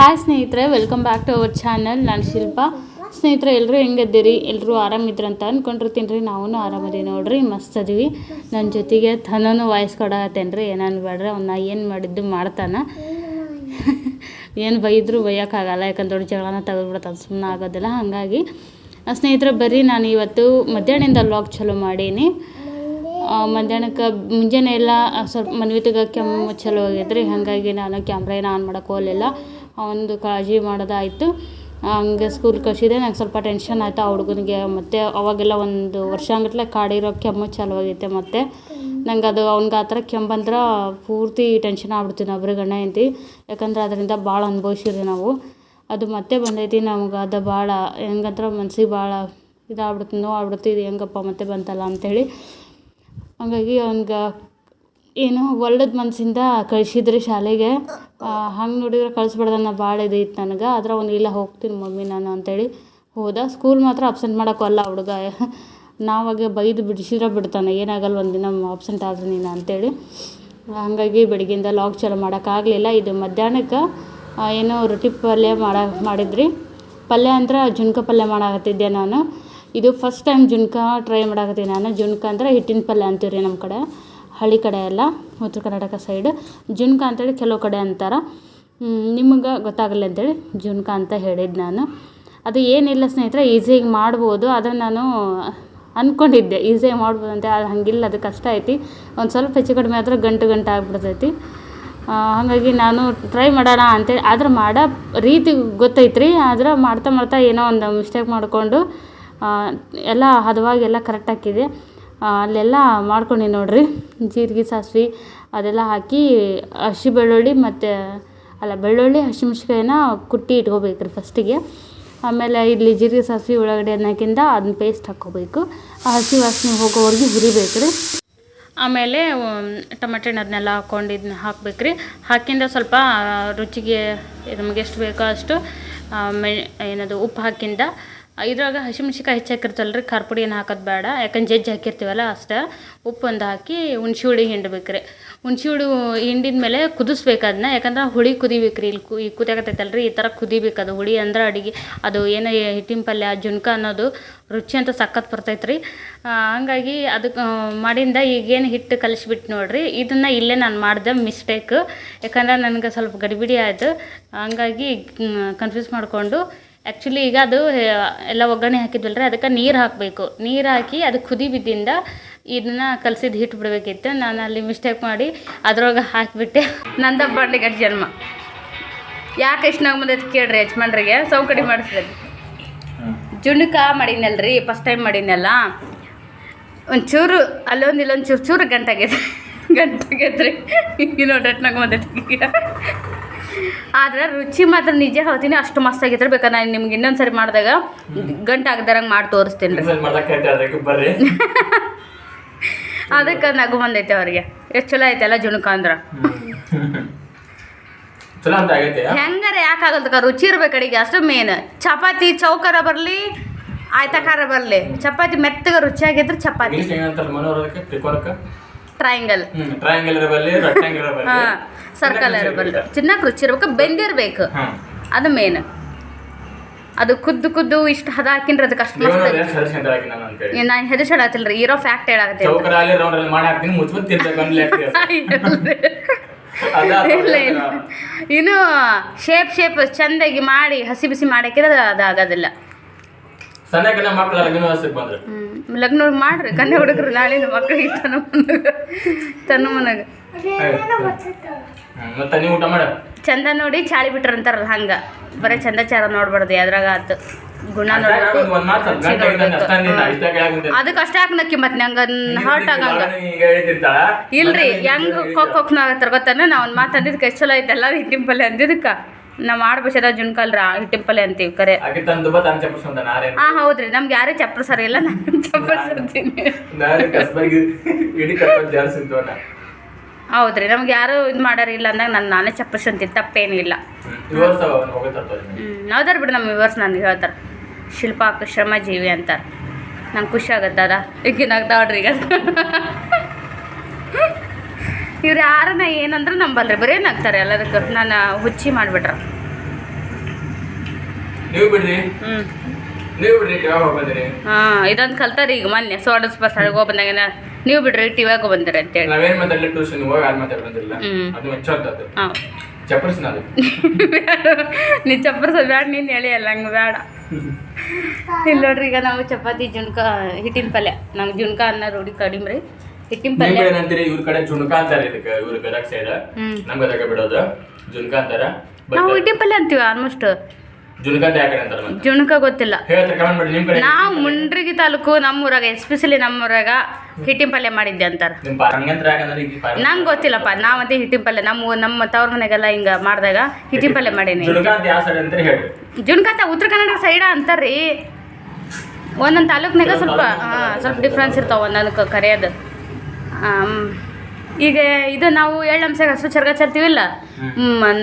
Hi ಸ್ನೇಹಿತರೆ welcome back to our channel ನಾನು ಶಿಲ್ಪ. ಸ್ನೇಹಿತರೆ ಎಲ್ಲರೂ ಹೆಂಗದ್ದೀರಿ? ಎಲ್ಲರೂ ಆರಾಮಿದ್ರಂತ ಅಂದ್ಕೊಂಡಿರ್ತೀನಿ ರೀ. ನಾವು ಆರಾಮದೀವಿ ನೋಡ್ರಿ, ಮಸ್ತ್ ಅದೀವಿ. ನನ್ನ ಜೊತೆಗೆ ತನೂ ವಾಯ್ಸ್ ಕೊಡತ್ತೇನೆ ರೀ ಏನಾನು ಬೇಡ್ರಿ ಏನು ಮಾಡಿದ್ದು ಮಾಡ್ತಾನೆ. ಏನು ಬೈದ್ರು ಬೈಯೋಕ್ಕಾಗಲ್ಲ, ಯಾಕಂದ್ರೆ ದೊಡ್ಡ ಜಗಳನ ತೆಗೆದ್ಬಿಡ್ತಾನೆ ಸುಮ್ಮನೆ ಆಗೋದಿಲ್ಲ. ಹಾಗಾಗಿ ಸ್ನೇಹಿತರೆ, ಬರ್ರಿ, ನಾನು ಇವತ್ತು ಮಧ್ಯಾಹ್ನದಿಂದ ಲಾಕ್ ಚಲೋ ಮಾಡೀನಿ. ಮಧ್ಯಾಹ್ನಕ್ಕೆ ಮುಂಜಾನೆ ಎಲ್ಲ ಸ್ವಲ್ಪ ಮನ್ವಿತಿಗೆ ಕೆಮ್ಮು ಚಲೋ ಆಗೈತ್ರಿ. ಹಾಗಾಗಿ ನಾನು ಕ್ಯಾಮ್ರಾ ಏನು ಆನ್ ಮಾಡೋಕೆ ಹೋಗಲಿಲ್ಲ. ಒಂದು ಕಾಳಜಿ ಮಾಡೋದಾಯಿತು ಹಂಗೆ ಸ್ಕೂಲ್ ಕಳಿಸಿದೆ, ನಂಗೆ ಸ್ವಲ್ಪ ಟೆನ್ಷನ್ ಆಯಿತು ಆ ಹುಡುಗನಿಗೆ. ಮತ್ತು ಅವಾಗೆಲ್ಲ ಒಂದು ವರ್ಷಾಂಗಟ್ಲೆ ಕಾಡಿರೋ ಕೆಮ್ಮು ಚಾಲು ಆಗೈತೆ ಮತ್ತು. ನಂಗೆ ಅದು ಅವ್ನಿಗೆ ಆ ಥರ ಕೆಮ್ಮು ಬಂದ್ರೆ ಪೂರ್ತಿ ಟೆನ್ಷನ್ ಆಗ್ಬಿಡ್ತೀವಿ ಒಬ್ರು ಗಂಡ ಹೆಂಡ್ತಿ. ಯಾಕಂದ್ರೆ ಅದರಿಂದ ಭಾಳ ಅನುಭವಿಸಿದ್ವಿ ನಾವು. ಅದು ಮತ್ತೆ ಬಂದೈತಿ ನಮ್ಗೆ, ಅದು ಭಾಳ ಹೆಂಗಂದ್ರೆ ಮನ್ಸಿಗೆ ಭಾಳ ಇದಾಗ್ಬಿಡುತ್ತೆ ನೋವು ಆಗ್ಬಿಡ್ತು ಇದು ಹೆಂಗಪ್ಪ ಮತ್ತೆ ಬಂತಲ್ಲ ಅಂಥೇಳಿ ಹಂಗಾಗಿ ಅವ್ನಿಗೆ ಏನು ಒಳ್ಳೇದು ಮನಸ್ಸಿಂದ ಕಳಿಸಿದ್ರಿ ಶಾಲೆಗೆ. ಹಂಗೆ ನೋಡಿದ್ರೆ ಕಳಿಸ್ಬಾರ್ದನ್ನ ಭಾಳ ಇದು ಇತ್ತು ನನಗೆ. ಆದ್ರೆ ಅವ್ನು ಇಲ್ಲ ಹೋಗ್ತೀನಿ ಮಮ್ಮಿ ನಾನು ಅಂತೇಳಿ ಹೋದ. ಸ್ಕೂಲ್ ಮಾತ್ರ ಅಬ್ಸೆಂಟ್ ಮಾಡೋಕ್ಕಲ್ಲ ಹುಡುಗ. ನಾವಾಗೆ ಬೈದು ಬಿಡಿಸಿದ್ರೆ ಬಿಡ್ತಾನೆ. ಏನಾಗಲ್ಲ ಒಂದಿನ ಅಬ್ಸೆಂಟ್ ಆದ್ರೆ ನೀನು ಅಂತೇಳಿ. ಹಾಗಾಗಿ ಬೆಳಗ್ಗಿಂದ ಲಾಗ್ ಚಾಲು ಮಾಡೋಕ್ಕಾಗಲಿಲ್ಲ ಇದು ಮಧ್ಯಾಹ್ನಕ್ಕೆ ಏನೋ ರೊಟ್ಟಿ ಪಲ್ಯ ಮಾಡ, ಮಾಡಿದ್ರಿ. ಪಲ್ಯ ಅಂದ್ರೆ ಜುನ್ಕ ಪಲ್ಯ ಮಾಡಾಕತ್ತಿದ್ದೆ ನಾನು. ಇದು ಫಸ್ಟ್ ಟೈಮ್ ಜುನ್ಕ ಟ್ರೈ ಮಾಡಾಕತ್ತೀನಿ ನಾನು. ಜುನ್ಕ ಅಂದ್ರೆ ಹಿಟ್ಟಿನ ಪಲ್ಯ ಅಂತೀವಿ ನಮ್ಮ ಕಡೆ. ಹಳ್ಳಿ ಕಡೆ ಎಲ್ಲ ಉತ್ತರ ಕರ್ನಾಟಕ ಸೈಡ್ ಜುನ್ಕ ಅಂತೇಳಿ ಕೆಲವು ಕಡೆ ಅಂತಾರೆ. ನಿಮ್ಗೆ ಗೊತ್ತಾಗಲ್ಲ ಅಂತೇಳಿ ಜುನ್ಕ ಅಂತ ಹೇಳಿದ್ದು ನಾನು. ಅದು ಏನಿಲ್ಲ ಸ್ನೇಹಿತರೆ ಈಸಿಯಾಗಿ ಮಾಡ್ಬೋದು. ಆದರೆ ನಾನು ಅಂದ್ಕೊಂಡಿದ್ದೆ ಈಸಿಯಾಗಿ ಮಾಡ್ಬೋದು ಅಂತ. ಅದು ಹಂಗಿಲ್ಲ ಅದು ಕಷ್ಟ ಐತಿ. ಒಂದು ಸ್ವಲ್ಪ ಹೆಚ್ಚು ಕಡಿಮೆ ಆದರೆ ಗಂಟು ಗಂಟು ಆಗಿಬಿಡ್ತೈತಿ. ಹಾಗಾಗಿ ನಾನು ಟ್ರೈ ಮಾಡೋಣ ಅಂತೇಳಿ ಆದ್ರೆ ಮಾಡೋ ರೀತಿ ಗೊತ್ತೈತ್ರಿ. ಆದ್ರೆ ಮಾಡ್ತಾ ಮಾಡ್ತಾ ಏನೋ ಒಂದು ಮಿಸ್ಟೇಕ್ ಮಾಡಿಕೊಂಡು ಎಲ್ಲ ಹದವಾಗಿ ಎಲ್ಲ ಕರೆಕ್ಟ್ ಹಾಕಿದೆ ಆ, ಅಲ್ಲೆಲ್ಲ ಮಾಡ್ಕೊಂಡು ನೋಡ್ರಿ. ಜೀರಿಗೆ, ಸಾಸಿವೆ ಅದೆಲ್ಲ ಹಾಕಿ ಹಸಿ ಬೆಳ್ಳುಳ್ಳಿ ಮತ್ತು, ಅಲ್ಲ ಬೆಳ್ಳುಳ್ಳಿ ಹಸಿಮೆಣ್ಸಿಕಾಯಿನ ಕುಟ್ಟಿ ಇಟ್ಕೋಬೇಕು ರೀ ಫಸ್ಟಿಗೆ ಆಮೇಲೆ ಇಲ್ಲಿ ಜೀರಿಗೆ, ಸಾಸಿವೆ ಉಳ್ಳಾಗಡ್ಡಿ ಅನ್ನೋಕ್ಕಿಂತ ಅದನ್ನ ಪೇಸ್ಟ್ ಹಾಕ್ಕೋಬೇಕು. ಆ ಹಸಿ ವಾಸನೆ ಹೋಗೋವರೆಗೂ ಹುರಿಬೇಕು ರೀ. ಆಮೇಲೆ ಟೊಮೆಟೊ ಹಣ್ಣು ಅದನ್ನೆಲ್ಲ ಹಾಕ್ಕೊಂಡು ಇದನ್ನ ಹಾಕ್ಬೇಕು ರೀ. ಹಾಕಿಂದ ಸ್ವಲ್ಪ ರುಚಿಗೆ ನಮಗೆ ಎಷ್ಟು ಬೇಕೋ ಅಷ್ಟು ಮೆ, ಏನದು, ಉಪ್ಪು ಹಾಕಿಂದ ಇದ್ರಾಗ ಹಸಿಮೆಣ್ಸಿಕಾಯಿ ಹೆಚ್ಚಾಕಿರ್ತಲ್ಲ ರೀ ಖಾರ ಪುಡಿ ಏನು ಹಾಕೋದು ಬೇಡ. ಯಾಕಂದ್ರೆ ಜಜ್ಜಿ ಹಾಕಿರ್ತೀವಲ್ಲ ಅಷ್ಟೇ. ಉಪ್ಪು ಒಂದು ಹಾಕಿ ಹುಣ್ಸೆ ಹುಳಿ ಹಿಂಡ್ಬೇಕು ರೀ ಹುಣ್ಸೆ ಹುಳಿ ಹಿಂಡಿದ ಮೇಲೆ ಕುದಿಸ್ಬೇಕು ಅದನ್ನ ಯಾಕಂದ್ರೆ ಹುಳಿ ಕುದಿಬೇಕು ರೀ ಇಲ್ಲಿ ಕು, ಈ ಕುದಿಯಾಕತ್ತೈತಲ್ಲ ರೀ ಈ ಥರ ಕುದಿಬೇಕು ಅದು. ಹುಳಿ ಅಂದ್ರೆ ಅಡಿಗೆ, ಅದು ಏನು ಹಿಟ್ಟಿನ ಪಲ್ಯ, ಜುನ್ಕ ಅನ್ನೋದು ರುಚಿ ಅಂತ ಸಕ್ಕತ್ ಬರ್ತೈತೆ ರೀ ಹಂಗಾಗಿ ಅದಕ್ಕೆ ಮಾಡಿಂದ ಈಗೇನು ಹಿಟ್ಟು ಕಲಿಸ್ಬಿಟ್ಟು ನೋಡಿರಿ. ಇದನ್ನು ಇಲ್ಲೇ ನಾನು ಮಾಡಿದೆ ಮಿಸ್ಟೇಕ್ ಯಾಕಂದ್ರೆ ನನಗೆ ಸ್ವಲ್ಪ ಗಡಿಬಿಡಿ ಆಯಿತು. ಹಂಗಾಗಿ ಕನ್ಫ್ಯೂಸ್ ಮಾಡಿಕೊಂಡು ಆ್ಯಕ್ಚುಲಿ ಈಗ ಅದು ಎಲ್ಲ ಒಗ್ಗರಣೆ ಹಾಕಿದ್ವಲ್ಲ ರೀ, ಅದಕ್ಕೆ ನೀರು ಹಾಕಬೇಕು. ನೀರು ಹಾಕಿ ಅದು ಕುದಿ ಬಿದ್ದಿಂದ ಇದನ್ನ ಕಲಸಿದ ಹಿಟ್ಟು ಬಿಡಬೇಕಿತ್ತು. ನಾನು ಅಲ್ಲಿ ಮಿಸ್ಟೇಕ್ ಮಾಡಿ ಅದ್ರೊಳಗೆ ಹಾಕಿಬಿಟ್ಟೆ. ನಂದ ಬಾಡ್ಲಿಗೆ ಜನ್ಮ ಯಾಕೆ ಇಷ್ಟು ನಂಗೆ ಬಂದೈತೆ ಕೇಳ್ರಿ ಯಜಮಾನ್ರಿಗೆ. ಸೌಕರ್ಯ ಮಾಡಿಸ್ರಿ. ಜುಣುಕ ರೀ ಫಸ್ಟ್ ಟೈಮ್ ಮಾಡಿದ್ನಲ್ಲ. ಒಂಚೂರು, ಅಲ್ಲೊಂದು ಇಲ್ಲೊಂದು ಚೂರು ಚೂರು ಗಂಟಾಗೈತೆ. ಗಂಟಾಗೈತ್ರಿ ಈಗ ನೋಡ್ರಿ ಅಟ್ನಾಗ ಬಂದೈತೆ ಆದ್ರೆ ರುಚಿ ಮಾತ್ರ ನಿಜ ಹೇಳ್ತೀನಿ ಅಷ್ಟು ಮಸ್ತ್ ಆಗಿದ್ರೆ ಬೇಕಾದ್ರೆ ನಾನು ನಿಮ್ಗೆ ಇನ್ನೊಂದು ಸರಿ ಮಾಡಿದಾಗ ಗಂಟು ಆಗದಾರಂಗೆ ಮಾಡಿ ತೋರಿಸ್ತೀನಿ ರೀ. ಅದಕ್ಕೆ ನಗು ಬಂದೈತೆ ಅವ್ರಿಗೆ. ಎಷ್ಟು ಚಲೋ ಐತೆಲ್ಲ ಜುಣುಕ ಅಂದ್ರೆ? ಹೆಂಗಾರ ಹೆಂಗಾರ ಯಾಕಾಗಲ್ದಕ್ಕ ರುಚಿ ಇರ್ಬೇಕು ಅಡಿಗೆ ಅಷ್ಟು ಮೇನ್ ಚಪಾತಿ ಚೌಕಾರ ಬರಲಿ ಆಯ್ತಕಾರ ಬರಲಿ. ಚಪಾತಿ ಮೆತ್ತಗೆ ರುಚಿಯಾಗಿದ್ರೆ ಚಪಾತಿ. ಟ್ರಯಾಂಗಲ್ ಟ್ರಯಾಂಗಲ್ ಸರ್ಕಲ್ ಇರಬಾರ್ದು ಚೆನ್ನಾಗಿ ರುಚಿ ಇರ್ಬೇಕು ಬೆಂದಿರ್ಬೇಕು. ಅದು ಮೇನ್ ಅದು ಕುದ್ದು ಕುದ್ದು ಇಷ್ಟು ಹದ ಹಾಕಿನ್ರಿ ಅದಕ್ಕೆ ಅಷ್ಟು ಮಸ್ತ್. ನಾನು ಅಂತೇಳಿ. ನಾನು ಹೆದರ್ಸಾಡತ್ತಿಲ್ರಿ ಇರೋ ಫ್ಯಾಕ್ಟ್ ಹೇಳಾಕತ್ತೀನಿ. ಇನ್ನು ಶೇಪ್ ಶೇಪ್ ಚಂದಾಗಿ ಮಾಡಿ ಹಸಿ ಬಿಸಿ ಮಾಡಕ್ಕಿದ್ರೆ ಅದು ಆಗೋದಿಲ್ಲ. ಲಗ್ನ. ಮಾಡ್ರಿ ಕನ್ಯಾ ಹುಡುಗರು ನಾಳೆ ನಮ್ಮ ಮಕ್ಕಳಿಗೆ ತನ್ನ ಮನಗ ತನ್ನ ಮನಗ. ಮತ್ತೆ ನೀವು ಊಟ ಮಾಡ. ಚಂದ ನೋಡಿ ಚಾಳಿ ಬಿಟ್ರ ಅಂತಾರಲ್ಲ ಹಂಗ. ಬರೀ ಚಂದ ಚಾರ ನೋಡ್ಬಾರ್ದು ಯಾವ್ದ್ರಾಗ ಆತು. ಗುಣ ನೋಡ್ಬೇಕು ಮಾತು ಅಷ್ಟ ಹಾಕ್ನಕ್ಕಿ ಮತ್ತೆ ನಂಗೆ ಹರ್ಟ್ ಆಗಂಗ. ಇಲ್ರಿ ಹೆಂಗ್ ಕೊಕ್ ಕೊಕ್ನ ಆಗತ್ತಾರ ಗೊತ್ತಾನ? ನಾ ಒಂದು ಮಾತು ಅಂದಿದ್ದಕ್ಕೆ ಎಷ್ಟು ಚಲೋ ಐತಲ್ಲ ಹಿಟ್ಟಿನ ಪಲ್ಲೆ ಅಂದಿದ್ದಕ್ಕೆ ನಾವು ಮಾಡ್ಬೇಕಾದ ಜುನ್ಕಲ್ರ ಹಿಟ್ಟಿನ ಪಲ್ಯ ಅಂತೀವಿ ಕರೆ. ಹಾ ಹೌದ್ರಿ. ನಮ್ಗೆ ಯಾರೇ ಚಪ್ಪರ್ ಸರಿ ಇಲ್ಲ ನಾನು. ಚಪ್ಪರ್ ಸರ್ತೀನಿ ಹೌದ್ರಿ ನಮ್ಗೆ ಯಾರು ಇದು ಮಾಡ್ಯಾರ ಇಲ್ಲ ಅಂದಾಗ ನಾನು ನಾನೇ ಚಪ್ಪಲ್ ಅಂತೀನಿ ತಪ್ಪೇನಿಲ್ಲ. ಹ್ಞೂ ಹೌದಾರ ಬಿಡು ನಮ್ಮ ವಿವರ್ಸ್ ನನಗೆ ಹೇಳ್ತಾರೆ. ಶಿಲ್ಪ ಶ್ರಮ ಜೀವಿ ಅಂತಾರೆ. ನಂಗೆ ಖುಷಿ ಆಗತ್ತೆ ಅದ ಈಗ ನೋಡ್ರಿ ಈಗ. ಇವ್ರು ಯಾರನ್ನ ಏನಂದ್ರೆ ನಂಬಲ್ರಿ ಬರೀ ನಗ್ತಾರೆ ಎಲ್ಲದಕ್ಕೆ. ನಾನು ಹುಚ್ಚಿ ಮಾಡಿಬಿಟ್ರ. ಹ್ಞೂ ಹಾಂ ಇದೊಂದು ಕಲ್ತಾರೆ ಈಗ ಮೊನ್ನೆ. ಸೋಡಸ್ ಬಸ್ ಹೋಗಿ ಬಂದಾಗ ನೀವು ಬಿಡ್ರಿ ಟಿವ್ಯಾಗ ಬಂದಿರ ಅಂತೇಳಿ. ನಾವೇನ್ ಮಾತಾಡಲಿ ಟ್ಯೂಷನ್ ಹೋಗಿ ಅಲ್ಲಿ ಮಾತಾಡೋದಿಲ್ಲ. ಅದು ಮೆಚ್ಚೋದು ಹಾಂ. ಚಪ್ಪರ್ಸ್ ಅದು? ನೀ ಚಪ್ಪರ್ಸ ಬೇಡ ನೀನು ಹೇಳಿ ಅಲ್ಲ ಹಂಗೆ ಬೇಡ. ಇಲ್ಲಿ ನೋಡ್ರಿ ಈಗ ನಾವು ಚಪಾತಿ ಜುಣ್ಕ ಹಿಟ್ಟಿನ ಪಲ್ಯ. ನಂಗೆ ಜುಣ್ಕ ಅನ್ನ ರೂಢಿ ಕಡಿಮೆ ರೀ. ಹಿಟ್ಟಿನ ಪಲ್ಯ. ಏನಂತೀರಿ ಇವ್ರ ಕಡೆ ಜುಣ್ಕ ಅಂತಾರೆ ಇದಕ್ಕೆ ಇವ್ರ ಗದಗ ಸೈಡ್. ನಮ್ ಗದಗ ಬಿಡೋದು. ಜುಣ್ಕ ಅಂತಾರ. ನಾವು ಹಿಟ್ಟಿನ ಪಲ್ಯ ಅಂತೀವಿ ಆಲ್ಮೋಸ್ಟ್ ಜುಣ್ಕ ಅಂತಾರ ಗೊತ್ತಿಲ್ಲ. ನಾವು ಮುಂಡ್ರಿಗಿ ತಾಲೂಕು ನಮ್ಮೂರಾಗ ಎಸ್ಪೆಷಲಿ ನಮ್ಮೂರಾಗ ಹಿಟ್ಟಿನ ಪಲ್ಯ ಮಾಡಿದ್ದೆ ಅಂತಾರ. ನಂಗೆ ಗೊತ್ತಿಲ್ಲಪ್ಪ ನಾವಂತೆ ಹಿಟ್ಟಿನ ಪಲ್ಯ ನಮ್ಮ ನಮ್ಮ ತವ್ರ ಮನೆಗೆಲ್ಲ ಹಿಂಗ ಮಾಡಿದಾಗ ಹಿಟ್ಟಿನ ಪಲ್ಯ ಮಾಡೀನಿ. ಜುಣ್ಕ ಅಂತ ಉತ್ತರ ಕನ್ನಡ ಸೈಡ ಅಂತಾರ್ರಿ. ಒಂದೊಂದು ತಾಲೂಕ್ನಾಗ ಸ್ವಲ್ಪ ಹಾಂ ಸ್ವಲ್ಪ ಡಿಫ್ರೆನ್ಸ್ ಇರ್ತಾವ ಒಂದೊಂದಕ್ಕೆ ಕರೆಯೋದು. ಈಗ ಇದು ನಾವು ಎಳ್ಳಂಸಾಗ ಹಸು ಚರ್ಗ ಚಲ್ತೀವಿಲ್ಲ?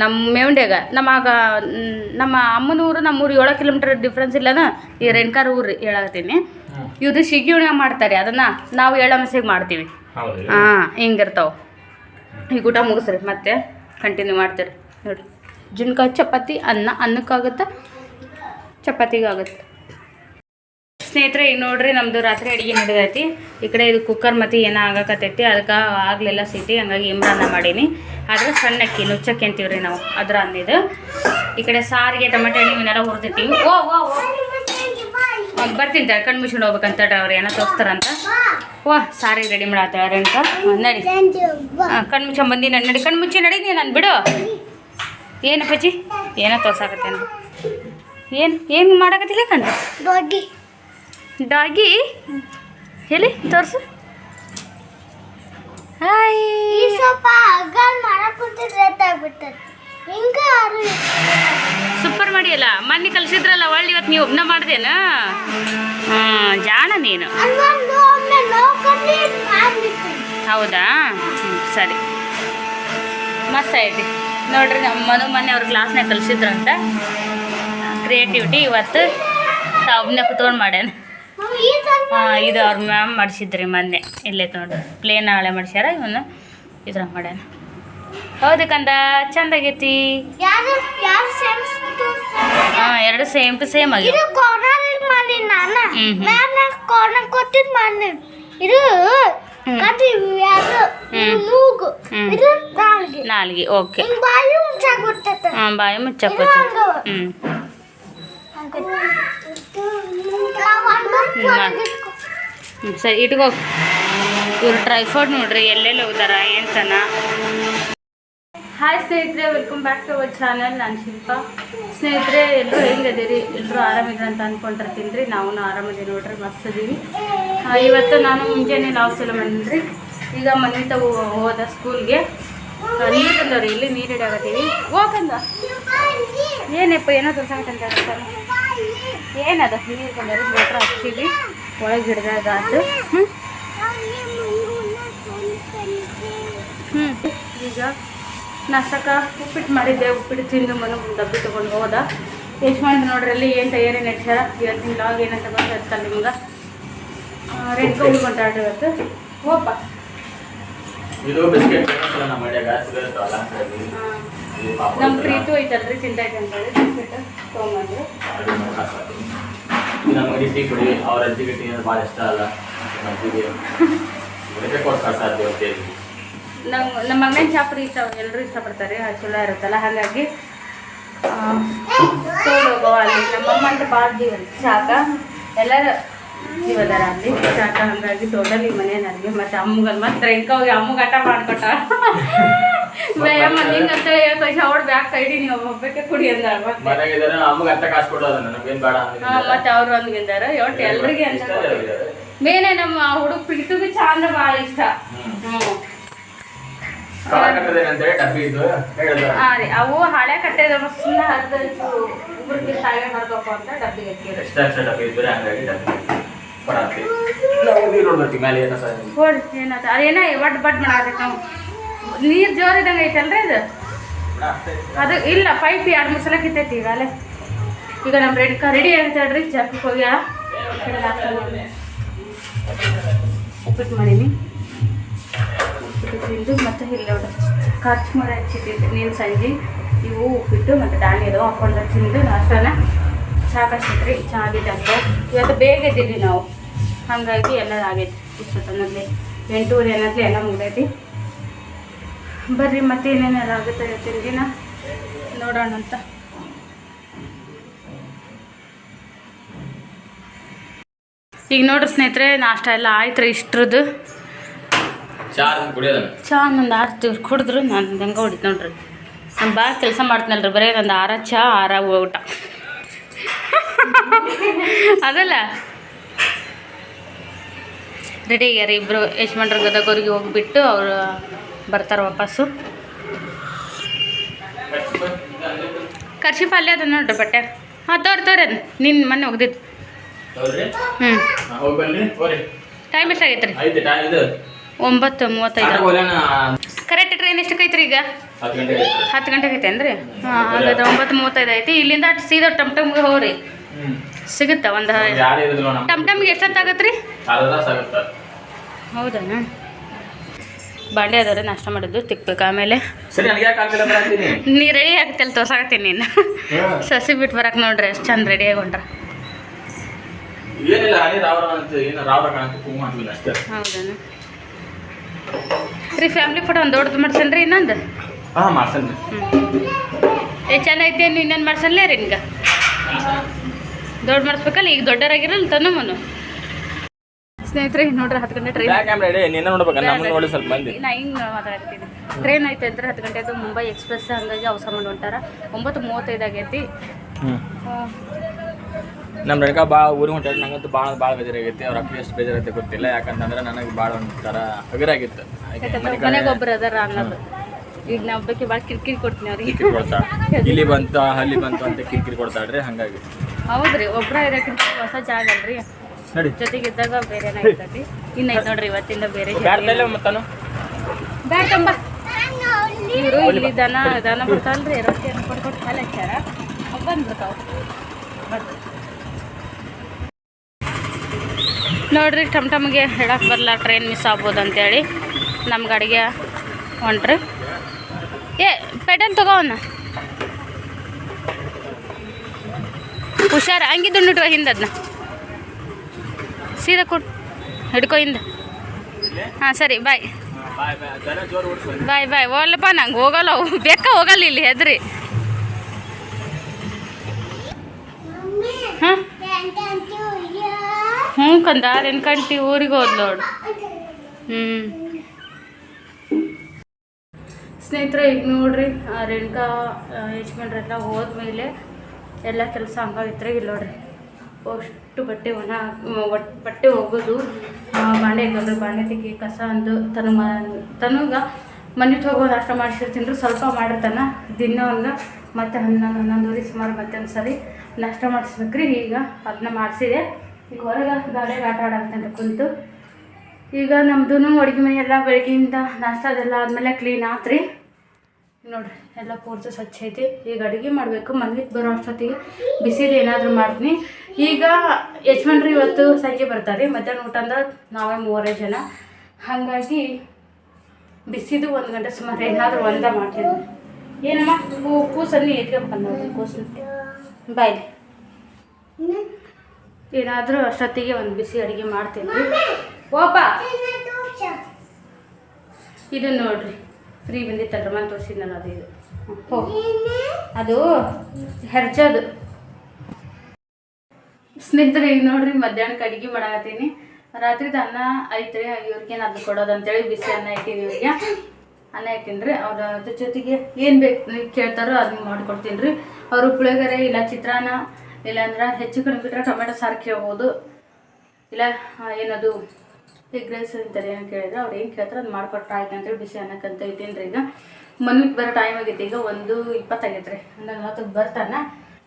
ನಮ್ಮ ಮೇವಂಡ್ಯಾಗ ನಮಗೆ ನಮ್ಮ ಅಮ್ಮನ ಊರು ನಮ್ಮ ಊರು ಏಳು ಕಿಲೋಮೀಟರ್ ಡಿಫ್ರೆನ್ಸ್ ಇಲ್ಲದ ಈ ರೇಣುಕಾರ್ ಊರು ಹೇಳತ್ತೀನಿ ಇವ್ರು ಶಿಗಿ ಉಣ್ಯಾಗ ಮಾಡ್ತಾರೆ ಅದನ್ನ ನಾವು ಎಳ್ಳಂಸಾಗ ಮಾಡ್ತೀವಿ. ಹಾ ಹಾಂ ಹಿಂಗಿರ್ತಾವೆ. ಈಗ ಊಟ ಮುಗಿಸ್ರಿ ಮತ್ತೆ ಕಂಟಿನ್ಯೂ ಮಾಡ್ತೀರಿ. ನೋಡಿ ಜುನ್ಕಾಯಿ ಚಪಾತಿ ಅನ್ನ ಅನ್ನಕ್ಕಾಗುತ್ತೆ? ಚಪಾತಿಗಾಗುತ್ತೆ? ಸ್ನೇಹಿತರೆ ಈಗ ನೋಡ್ರಿ ನಮ್ಮದು ರಾತ್ರಿ ಅಡುಗೆ ನಡೆದೈತಿ. ಈ ಕಡೆ ಇದು ಕುಕ್ಕರ್ ಮತ್ತು ಏನೋ ಆಗಕತ್ತೈತಿ ಅದಕ್ಕೆ ಆಗಲೆಲ್ಲ ಸಿಟಿ ಹಂಗಾಗಿ ಇಮ್ರಾನ್ನ ಮಾಡೀನಿ. ಆದ್ರೆ ಸಣ್ಣ ಅಕ್ಕಿ ನುಚ್ಚಕ್ಕಿ ಅಂತೀವಿ ರೀ ನಾವು ಅದ್ರ ಅಂದಿದ್ದು ಈ ಕಡೆ ಸಾರಿಗೆ ಟೊಮೆಟೊ ಹಣ್ಣು ಇವನ್ನೆಲ್ಲ ಹುರಿದಿಟ್ಟಿವಿ. ಓ ಓ ಓ. ಬರ್ತೀನಿ ತಡಿ, ಕಣ್ಣು ಮುಚ್ಕೊಂಡು ಹೋಗ್ಬೇಕಂತ ಅವ್ರು ಏನೋ ತೋರಿಸ್ತಾರಂತ. ವಾ ಸಾರಿ ರೆಡಿ ಮಾಡತ್ತಾಳ ಅಂತ. ನಡಿ. ಕಣ್ಣು ಮುಚ್ಚ ಬಂದಿ ನಾನು ನಡಿ. ಕಣ್ಣು ಮುಚ್ಚಿ ನಡಿ ನಾನು ಬಿಡು. ಏನು ಏನೋ ತೋರ್ಸಾಕತ್ತೇನು. ಏನು ಏನು ಮಾಡಕತ್ತಿಲ್ಲ ಕಣ್ಣು? ದೊಡ್ಡಿ ಡಾಗಿ ಹೇಳಿ ತೋರಿಸು. ಹಾಯ್ ಸ್ವಲ್ಪ ಅಗಲ್ ಮಾಡಕ್ ಕುಂತಿದ್ರೆ ಆಗ್ಬಿಟ್ಟದ. ಹಿಂಗ ಯಾರು ಸೂಪರ್ ಮಾಡಿಯಲ್ಲ? ಮೊನ್ನೆ ಕಲಿಸಿದ್ರಲ್ಲ ಒಳ್ಳೆ ಇವತ್ತು ನೀವು ಒಬ್ಬನ ಮಾಡ್ದೇನ? ಹಾಂ ಜಾಣ ನೀನು. ಹೌದಾ? ಸರಿ. ಮಸ್ತ್ ಐತಿ ನೋಡ್ರಿ ನಮ್ಮ ಮನು ಮೊನ್ನೆ ಅವ್ರ ಕ್ಲಾಸ್ನಾಗ ಕಲಿಸಿದ್ರಂತ. ಕ್ರಿಯೇಟಿವಿಟಿ ಇವತ್ತು ಒಬ್ಬನೇ ಕುತ್ಕೊಂಡು ಮಾಡ್ಯಾನ. ಇದು ಅವ್ರ ಮ್ಯಾಮ್ ಮಾಡಿಸಿದ್ರಿ ಮೊನ್ನೆ. ಇಲ್ಲೇ ನೋಡ್ರಿ ಪ್ಲೇನ್ ಹಾಳೆ ಮಾಡ್ಸ್ಯಾರ ಇವನು ಇದ್ರಾಗ ಮಾಡ್ಯಾನ. ಹೌದು ಕಂದ ಚಂದಾಗೈತಿ ಹಾಂ ಎರಡು ಸೇಮ್ ಟು ಸೇಮ್ ಮಾಡಿ ಇದು ನಾಲ್ಗೆ. ಓಕೆ. ಬಾಯಿ ಮುಚ್ಚಾಕೊತ್ತ ಹ್ಞೂ ಹ್ಞೂ ಸರಿ, ಇಟ್ಕೋ. ಇವ್ರು ಫ್ರೂಟ್ ನೋಡ್ರಿ, ಎಲ್ಲೆಲ್ಲಿ ಹೋಗ್ತಾರ, ಏನು ತನ ಹಾಯ್ ಸ್ನೇಹಿತರೆ welcome back to our channel ನಾನು ಶಿಲ್ಪ. ಸ್ನೇಹಿತರೆ ಎಲ್ಲರೂ ಹೆಂಗದೀರಿ ಎಲ್ಲರೂ ಆರಾಮಿದ್ರ ಅಂತ ಅಂದ್ಕೊಂಡಿರ್ತೀನಿ ರೀ ನಾವು ಆರಾಮಿದ್ದೀವಿ ನೋಡ್ರಿ, ಮಸ್ತ್ ಅದೀವಿ ಇವತ್ತು ನಾನು ಮುಂಜಾನೆ ನಾವು ಸಲ ಬಂದ್ರಿ ಈಗ ಮನೆ ತಗೋ ಹೋದ ಸ್ಕೂಲ್ಗೆ. ನೀರು ತಂದವ್ರಿ, ಇಲ್ಲಿ ನೀರು ಇಡಾಕತ್ತೀವಿ ಹೋಗಂದ ಏನಪ್ಪ ಏನೋ ತೋರ್ಸಾಕತ್ತಂತ ಏನದ? ನೀರು ಬಂದವ್ರಿ ಮೋಟ್ರ್ ಹಚ್ಚಿವಿ. ಒಳಗೆ ಹಿಡ್ದಾಗ ಅದು. ಹ್ಞೂ ಹ್ಞೂ ಈಗ ನಾಷ್ಟಕ್ಕೆ ಉಪ್ಪಿಟ್ಟು ಮಾಡಿದ್ದೆ. ಉಪ್ಪಿಟ್ಟು ತಿಂದು ಮನೆಗೆ ಡಬ್ಬಿ ತೊಗೊಂಡು ಹೋದ. ಯಜಮಾನ್ರು ನೋಡ್ರಿ ಅಲ್ಲಿ ಏನು ತಯಾರಿ ನಡೆಸ್ಯಾರ ಇವತ್ತಿನ ಲಾಗ್ ಏನಂತ ಗೊತ್ತಿರ್ತಲ್ಲ ನಿಮ್ಗೆ? ರೆಡ್ ಉಳ್ಕೊಂತಾಡ್ರಿ ಇವತ್ತು ಹೋಪ ಇದು ಬಿಸ್ಕೆಟ್ ನಮ್ಮ ಮಡ್ಯಾಗ ಸಿಗತ್ತವಲ್ಲ ಇದು ಪಾಪ ನಮ್ಮ ಪ್ರೀತು ಐತಲ್ರಿ ಚಿಂತಾಯ್ತು ಅಂತೇಳಿ ಬಿಸ್ಕೆಟ್ ತೊಗೊಂಬಂದ್ರು. ನಮ್ಮ ನಮ್ಮ ಮನೆ ಟೀ ಕುಡಿ ಅವ್ರ ಅಜ್ಜಿಗೆ ಟೀ ಅಂದ್ರೆ ಭಾಳ ಇಷ್ಟ ಅಲ್ಲ ನಮ್ಮ ಅಜ್ಜಿಗೆ ಅದಕ್ಕೆ ಕೊಟ್ಟು ಕಳ್ಸಾದ್ವಿ ಅಂತೇಳಿ ನಮ್ಮ ನಮ್ಮ ಮಗನ ಚಾಪ್ರಿ ಇಷ್ಟ ಎಲ್ಲರೂ ಇಷ್ಟಪಡ್ತಾರೆ ಅದು ಚಲೋ ಇರುತ್ತಲ್ಲ ಹಾಗಾಗಿ ನಮ್ಮ ಅಲ್ಲಿ. ನಮ್ಮಮ್ಮ ಅಂತ ಭಾಳ ಜೀವನ ಚಾಕ ಎಲ್ಲರೂ ಜೀವದಾರ ಅಲ್ಲಿ ಹಾಗಾಗಿ ಟೋಟಲಿ ಮನೆ ನನಗೆ ಮತ್ತೆ ಅಮ್ಮಗಲ್ ಮತ್ತೆ ರೆಂಕ ಹೋಗಿ ಅಮ್ಮಗೆ ಆಟ ಮಾಡ್ಕೊಟ್ಟ. ಅಂತ ಹೇಳ್ಕೊಯ್ಸಿ ಅವ್ಳು ಬ್ಯಾಗ್ ಕೈಡಿ ನೀವು ಒಬ್ಬಕ್ಕೆ ಕುಡಿ ಮತ್ತೆ. ಅವ್ರು ಒಂದ್ಗಿಂದಾರ ಒಟ್ಟು ಎಲ್ರಿಗೆ ಅಂತ ಕೊಟ್ಟಿದ್ರು. ಮೇನೆ ನಮ್ಮ ಹುಡುಗ ಪ್ರೀತಿಗೆ ಚಾಂದ ಭಾಳ ಇಷ್ಟ. ಅವು ಹಳೆ ಕಟ್ಟೆ ಸುಮ್ಮನೆ ಹರಿದ ಉಗುರಿಗೆ ಅಂತ ಡಬ್ಬಿಗೆ ಹಾಕಿರಿ ಎಷ್ಟ ಎಷ್ಟ ಡಬ್ಬಿ ಇದ್ರೆ ಹಂಗಾಗಿ ಡಬ್ಬಿ ನೀರು ನೋಡ್ಬೇಕು ಮೇಲೆ ಏನೋ ಸರ್ ಹೋಡ್ ಏನಾತ ಅದೇನ ಬಡ್ ಬಡ್ ಮಾಡಾಕತ್ತ ನಾವು. ನೀರು ಜೋರಿದಂಗೆ ಐತಲ್ರಿ ಇದು? ಅದು ಇಲ್ಲ ಪೈಪ್ ಎರಡು ಮೂರು ಸಲ ಕಿತ್ತೈತಿ ಈಗ ಅಲ್ಲೇ ಈಗ ನಮ್ಮ ರೆಡ್ ರೆಡಿ ಅಂತ ಹೇಳ್ರಿ last ಅಲ್ಲಿ ಉಪ್ಪಿಟ್ಟು ಮಾಡೀನಿ. ಉಪ್ಪಿಟ್ಟು ತಿಂದು ಮತ್ತೆ ಇಲ್ಲಿ ನೋಡಿ ಖರ್ಚು ಮಾಡಿ ಹಚ್ಚಿಟ್ಟಿದ್ದೆ. ನೀನು ಸಂಜೆ ಇವು ಉಪ್ಪಿಟ್ಟು ಮತ್ತು ದಾಣಿ ಅದು ಹಾಕೊಂಡು ತಿಂದು ನಾಷ್ಟನ ಸಾಕಷ್ಟೈತ್ರಿ ಚಾ ಆಗೈತೆ ಅಂತ ಇವತ್ತು ಬೇಗ ಇದ್ದೀವಿ ನಾವು. ಹಾಗಾಗಿ ಎಲ್ಲ ಆಗೈತಿ. ಇಷ್ಟೊತ್ತನಲ್ಲಿ ಎಂಟೂವರೆ ಅನ್ನೋದ್ಲಿ ಎಲ್ಲ ಮುಗ್ದೈತಿ. ಬರ್ರಿ ಮತ್ತೆ ಏನೇನೆಲ್ಲ ಆಗುತ್ತೆ ಇವತ್ತಿನ ದಿನ? ನೋಡೋಣ ಅಂತ. ಈಗ ನೋಡ್ರಿ ಸ್ನೇಹಿತರೆ ನಾಷ್ಟ ಎಲ್ಲ ಆಯ್ತು ರೀ ಇಷ್ಟ್ರದ್ದು ಚಾ ನಂದು ಆರು ಕುಡಿದ್ರು ನಾನು ಹಂಗೆ ಹೊಡಿತು ನೋಡ್ರಿ. ನಾನು ಭಾಳ ಕೆಲಸ ಮಾಡ್ತೀನಲ್ರಿ ಬರೀ ನಂದು ಆರ ಚಾ ಆರ ಊಟ. ಅದಲ್ಲ? ರೆಡಿ ಆಗ್ಯಾರ ಇಬ್ಬರು ಯಜಮಾನ್ರ ಗದಗವ್ರಿಗೆ ಹೋಗ್ಬಿಟ್ಟು ಅವರು ಬರ್ತಾರೆ ವಾಪಸ್ಸು. ಕರ್ಶಿಫ್ ಅಲ್ಲೇ ಅದ ನೋಡ್ರಿ ಬಟ್ಟೆ. ಹಾಂ ತೋರಿ ತೋರಿ ನಿನ್ನ ಮೊನ್ನೆ ಒಗ್ದಿದ್ದು ಹೌದ್ರಿ ಹ್ಞೂ ಟೈಮ್ ಎಷ್ಟಾಗೈತೆ ರೀ ಐದು ಟೈಮ್ ಇದು. ಒಂಬತ್ತು ಮೂವತ್ತೈದು. ಕರೆಕ್ಟ್ ಟ್ರೈನ್ ಎಷ್ಟು ರೀ ಈಗ? ಹತ್ತು ಗಂಟೆಗೆ ಐತೇನ್ರಿ ಹಾಂ ಹಾಗಾದ್ರೆ ಒಂಬತ್ತು ಮೂವತ್ತೈದು ಐತಿ. ಇಲ್ಲಿಂದ ಸೀದಾ ಟಮ್ ಟಮ್ಗೆ ಹೋಗ್ರಿ. ಸಿಗುತ್ತಾ ಒಂದು ಟಮ್ ಟಮ್ಗೆ ಎಷ್ಟೊತ್ತಾಗತ್ತೆ ರೀ ಹೌದಾ ಬಾಂಡೆ ಅದಾರೆ ನಾಷ್ಟ ಮಾಡಿದ್ದು ತಿಕ್ಬೇಕು ಆಮೇಲೆ. ಸರಿ ನನಗೆ ಯಾಕೆ ಆಗ್ತಿಲ್ಲ ಬರ್ತೀನಿ ನೀ ರೆಡಿ ಆಗ್ತಿಲ್ಲ ತೋರ್ಸಾಕತ್ತೀನಿ ನೀನು. ಸಸಿ ಬಿಟ್ಟು ಬರಕ್ಕೆ ನೋಡ್ರಿ ಎಷ್ಟು ಚಂದ ರೆಡಿ ಆಗೊಂಡ್ರ. ಹೌದಾ ರೀ ಫ್ಯಾಮಿಲಿ ಫೋಟೋ ಒಂದು ದೊಡ್ಡದು ಮಾಡ್ಸನ್ರಿ ಇನ್ನೊಂದು? ಹಾಂ ಏ ಚೆನ್ನಾಗೈತೆ ನೀನು ಇನ್ನೊಂದು ಮಾಡ್ಸನ್ಲೇ ರೀ ನಿಂಗೆ ದೊಡ್ಡ ಮಾಡಿಸ್ಬೇಕಲ್ಲ ಈಗ ದೊಡ್ಡರಾಗಿರಲ್ಲ ತನ್ನಮ್ಮನು ಸ್ನೇಹಿತರೆ ನೋಡ್ರಿ ಹತ್ತು ಗಂಟೆ ಟ್ರೈನ್ ನಿನ್ನ ನೋಡ್ಬೇಕು ನಮ್ಮ ನೋಡಿ ಸ್ವಲ್ಪ ಮಂದಿ. ನಾ ಹಿಂಗೆ ಮಾತಾಡ್ತೀನಿ. ಟ್ರೈನ್ ಐತೆ ಅಂದ್ರೆ ಹತ್ತು ಗಂಟೆದು ಮುಂಬೈ ಎಕ್ಸ್ಪ್ರೆಸ್ ಹಂಗಾಗಿ ಅವಸರ ಮಾಡಿ ಹೊಂಟಾರ ಒಂಬತ್ತು ಮೂವತ್ತೈದು ಆಗೈತಿ. ನಮ್ಮ ರೇಖಾ ಭಾಳ ಊರಿಗೆ ಹೊಂಟಾಡಿ ನಂಗಂತೂ ಭಾಳ ಭಾಳ ಬೇಜಾರಾಗೈತಿ. ಅವ್ರ ಅಕ್ಕ ಎಷ್ಟು ಬೇಜಾರೈತೆ ಗೊತ್ತಿಲ್ಲ. ಯಾಕಂತಂದ್ರೆ ನನಗೆ ಭಾಳ ಒಂಥರ ಹಗರಾಗಿತ್ತು. ಮನೆಗೆ ಒಬ್ಬರು ಅದಾರ ಅನ್ನೋದು. ಈಗ ನಾ ಒಬ್ಬಕ್ಕೆ ಭಾಳ ಕಿರಿಕಿರಿ ಕೊಡ್ತೀನಿ ಅವ್ರಿಗೆ. ಕೊಡ್ತಾಳ ಇಲ್ಲಿ ಬಂತು ಅಲ್ಲಿ ಬಂತು ಅಂತ ಕಿರಿಕಿರಿ ಕೊಡ್ತಾಳ್ರಿ ಹಂಗಾಗಿ. ಹೌದ್ರಿ ಒಬ್ಬರ ಇರೋಕ್ಕಿಂತ ಹೊಸ ಜಾಗ ಅಲ್ರಿ. ಜೊತೆಗಿದ್ದಾಗ ಬೇರೆನೇ ಇರ್ತೈತಿ ಇನ್ನು ಐತೆ ನೋಡ್ರಿ ಇವತ್ತಿಂದ ಬೇರೆ ಇವರು ಇಲ್ಲಿ ದನ ದನ ಬರ್ತಾವಲ್ರಿ ರೊಟ್ಟಿ ಕೊಟ್ಕೊಟ್ಟು ಕೊಟ್ಟು ಹಾಲು ಹಚ್ಚಾರ ಅವ್ ಬಂದ್ಬಿಡ್ತಾವ. ಬರ್ರಿ. ನೋಡ್ರಿ ಟಮ್ ಟಮ್ಗೆ ಹೇಳಕ್ಕೆ ಬರಲ್ಲ ಟ್ರೈನ್ ಮಿಸ್ ಆಗ್ಬೋದು ಅಂತೇಳಿ. ನಮ್ಗೆ ಗಾಡಿಗೆ ಹೊಂಟ್ರಿ. ಏ ಪೆಡಲ್ ತಗೋ ಹುಷಾರ್ ಹಂಗಿದ್ದು ಹಿಂದ ಹಿಂದದ್ನ. ಸೀದಾ ಕೊಡು. ಹಿಡ್ಕೊ ಹಿಂದೆ. ಹಾಂ, ಸರಿ ಬಾಯ್ ಬಾಯ್ ಬಾಯ್ ಹೋಗಲ್ಲಪ್ಪ ನಂಗೆ ಹೋಗಲ್ಲ, ಬೇಕ ಹೋಗಲ್ಲ ಇಲ್ಲಿ, ಹೆದ್ರಿ. ಹಾಂ? ಹ್ಞೂ ಕಂದ ರೆನ್ಕಂಟಿ ಊರಿಗೆ ಹೋದ್ ನೋಡು. ಹ್ಞೂ ಸ್ನೇಹಿತರೆ, ಈಗ ನೋಡ್ರಿ ರೇಣುಕಾ ಯಜಮಾನ್ರೆಲ್ಲ ಹೋದ್ಮೇಲೆ ಎಲ್ಲ ಕೆಲಸ ಹಂಗಾಗಿತ್ರಿ ಇಲ್ಲಿ ನೋಡ್ರಿ. ಅಷ್ಟು ಬಟ್ಟೆ ಒಣ ಬಟ್ಟೆ ಹೋಗೋದು ಆ, ಬಾಂಡೆ ಹಾಕೋದು ಬಾಂಡೆ ತೆಗಿ ಕಸ ಅಂದು ತನ್ನ ಮ ತನಗ ಮನೆಗೆ ಹೋಗೋ ನಾಷ್ಟ ಮಾಡಿಸಿರ್ತೀನಿ. ಸ್ವಲ್ಪ ಮಾಡಿರ್ತಾನೆ ದಿನ ಒಂದು ಮತ್ತೆ ಹನ್ನೊಂದು ಹನ್ನೊಂದುವರೆ ಸುಮಾರು ಮತ್ತೆ ಒಂದು ಸರಿ ನಾಷ್ಟ ಮಾಡಿಸ್ಬೇಕ್ರಿ. ಈಗ ಅದನ್ನ ಮಾಡಿಸಿದೆ. ಈಗ ಹೊರಗೆ ಗಾಡಿಯಾಗ ಆಟ ಆಡಾಕ್ತಾನೆ ಕುಂತು. ಈಗ ನಮ್ಮದು ಅಡುಗೆ ಮನೆ ಎಲ್ಲ ಬೆಳಗ್ಗೆಯಿಂದ ನಾಷ್ಟ ಅದೆಲ್ಲ ಆದಮೇಲೆ ಕ್ಲೀನ್ ಆತ್ರಿ. ನೋಡ್ರಿ ಎಲ್ಲ ಪೂರ್ತಿ ಸ್ವಚ್ಛ ಐತಿ. ಈಗ ಅಡುಗೆ ಮಾಡಬೇಕು. ಮನೆಗೆ ಬರೋ ಅಷ್ಟೊತ್ತಿಗೆ ಬಿಸಿದು ಏನಾದರೂ ಮಾಡ್ತೀನಿ. ಈಗ ಯಜಮಾನ್ರಿ ಇವತ್ತು ಸಂಜೆ ಬರ್ತಾರೆ. ಮಧ್ಯಾಹ್ನ ಊಟ ಅಂದ್ರೆ ನಾವೇ ಮೂವರೇ ಜನ. ಹಾಗಾಗಿ ಬಿಸಿದು ಒಂದು ಗಂಟೆ ಸುಮಾರು ಏನಾದರೂ ಒಂದ ಮಾಡ್ತೀನಿ. ಏನಮ್ಮ? ಕೂ ಕೂಸಲ್ಲಿ ಎತ್ಕೊಂಡ್ಬಂದು ಕೂಸು ಬಾಯ್. ಏನಾದರೂ ಅಷ್ಟೊತ್ತಿಗೆ ಒಂದು ಬಿಸಿ ಅಡುಗೆ ಮಾಡ್ತೀನಿ. ಓಪ ಇದನ್ನ ನೋಡ್ರಿ. ಫ್ರೀ ಬಂದಿತ್ತಲ್ರಿ ಮನೆ ನಾನು ಅದು ಇದು. ಅದು ಹೆರ್ಜದು. ಸ್ನೇಹಿತರೆ ಈಗ ನೋಡ್ರಿ ಮಧ್ಯಾಹ್ನಕ್ಕೆ ಅಡುಗೆ ಮಾಡಾಕತ್ತೀನಿ. ರಾತ್ರಿದ ಅನ್ನ ಐತ್ರಿ ಇವ್ರಿಗೇನು ಅದು ಕೊಡೋದು ಅಂತೇಳಿ ಬಿಸಿ ಅನ್ನ ಇಟ್ಟೀನಿ ಇವ್ರಿಗೆ ಅನ್ನ ಇಟ್ಟೀನಿ ರೀ ಅವ್ರ ಅದ್ರ ಜೊತೆಗೆ ಏನು ಬೇಕು ಕೇಳ್ತಾರೋ ಅದನ್ನ ಮಾಡ್ಕೊಡ್ತೀನಿ ರೀ ಅವರು ಪುಳಿಯೋಗರೆ ಇಲ್ಲ ಚಿತ್ರಾನ್ನ ಇಲ್ಲಾಂದ್ರೆ ಹೆಚ್ಚು ಕಡಿಮೆ ಬಿಟ್ಟರೆ ಟೊಮೆಟೊ ಸಾರು ಕೇಳ್ಬೋದು. ಇಲ್ಲ ಏನದು? ಎಗ್ ರೈಸ್ ಅಂತಾರೆ ಏನು ಕೇಳಿದ್ರೆ ಅವ್ರು ಏನು ಕೇಳ್ತಾರೆ ಅದು ಮಾಡ್ಕೊಟ್ರೆ ಆಯ್ತು ಅಂತೇಳಿ ಬಿಸಿ ಅನ್ನಕ್ಕಂತ ಇದ್ದೀನಿ ಈಗ. ಮನೆಗೆ ಬರೋ ಟೈಮ್ ಆಗೈತೆ ಈಗ ಒಂದು ಇಪ್ಪತ್ತಾಗೈತೆ ರೀ. ಹೊತ್ತಿಗೆ ಬರ್ತಾನೆ.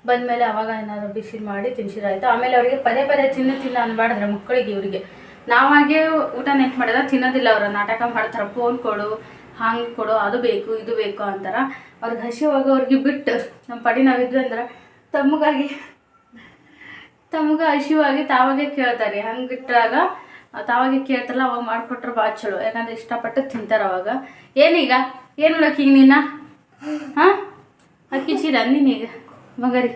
ಬಂದಮೇಲೆ ಅವಾಗ ಏನಾದ್ರು ಬಿಸಿ ಮಾಡಿ ತಿನ್ಸಿರಾಯ್ತು ಆಮೇಲೆ ಅವರಿಗೆ ಪದೇ ಪದೇ ತಿನ್ನ ತಿನ್ನ ಅನ್ಬಾರ್ದ್ರೆ ಮಕ್ಕಳಿಗೆ ಇವರಿಗೆ. ನಾವಾಗೆ ಊಟ ನೆಟ್ ಮಾಡಿದ್ರೆ ತಿನ್ನೋದಿಲ್ಲ ಅವ್ರು. ನಾಟಕ ಮಾಡ್ತಾರೆ ಫೋನ್ ಕೊಡು, ಹಂಗೆ ಕೊಡು, ಅದು ಬೇಕು, ಇದು ಬೇಕು ಅಂತಾರೆ. ಅವ್ರಿಗೆ ಹಸಿವಾಗ ಅವ್ರಿಗೆ ಬಿಟ್ಟು ನಮ್ಮ ಪಡಿ ನಾವಿದ್ವಿ ಅಂದ್ರೆ ತಮಗಾಗಿ, ತಮ್ಗೆ ಹಸಿವಾಗಿ ತಾವಾಗೆ ಕೇಳ್ತಾರೆ ಹಂಗೆ ಬಿಟ್ಟಾಗ ತಾವಾಗೆ ಕೇಳ್ತಾರಲ್ಲ ಅವಾಗ ಮಾಡಿಕೊಟ್ರೆ ಭಾಳ ಚಲೋ. ಯಾಕಂದ್ರೆ ಇಷ್ಟಪಟ್ಟು ತಿಂತಾರೆ ಅವಾಗ. ಏನೀಗ ಏನು ಮಾಡಕ್ಕೆ ಈಗ ನೀನು? ಹಾಂ? ಅಕ್ಕಿ ಚೀಲ ನೀನೀಗ ಮಗರಿ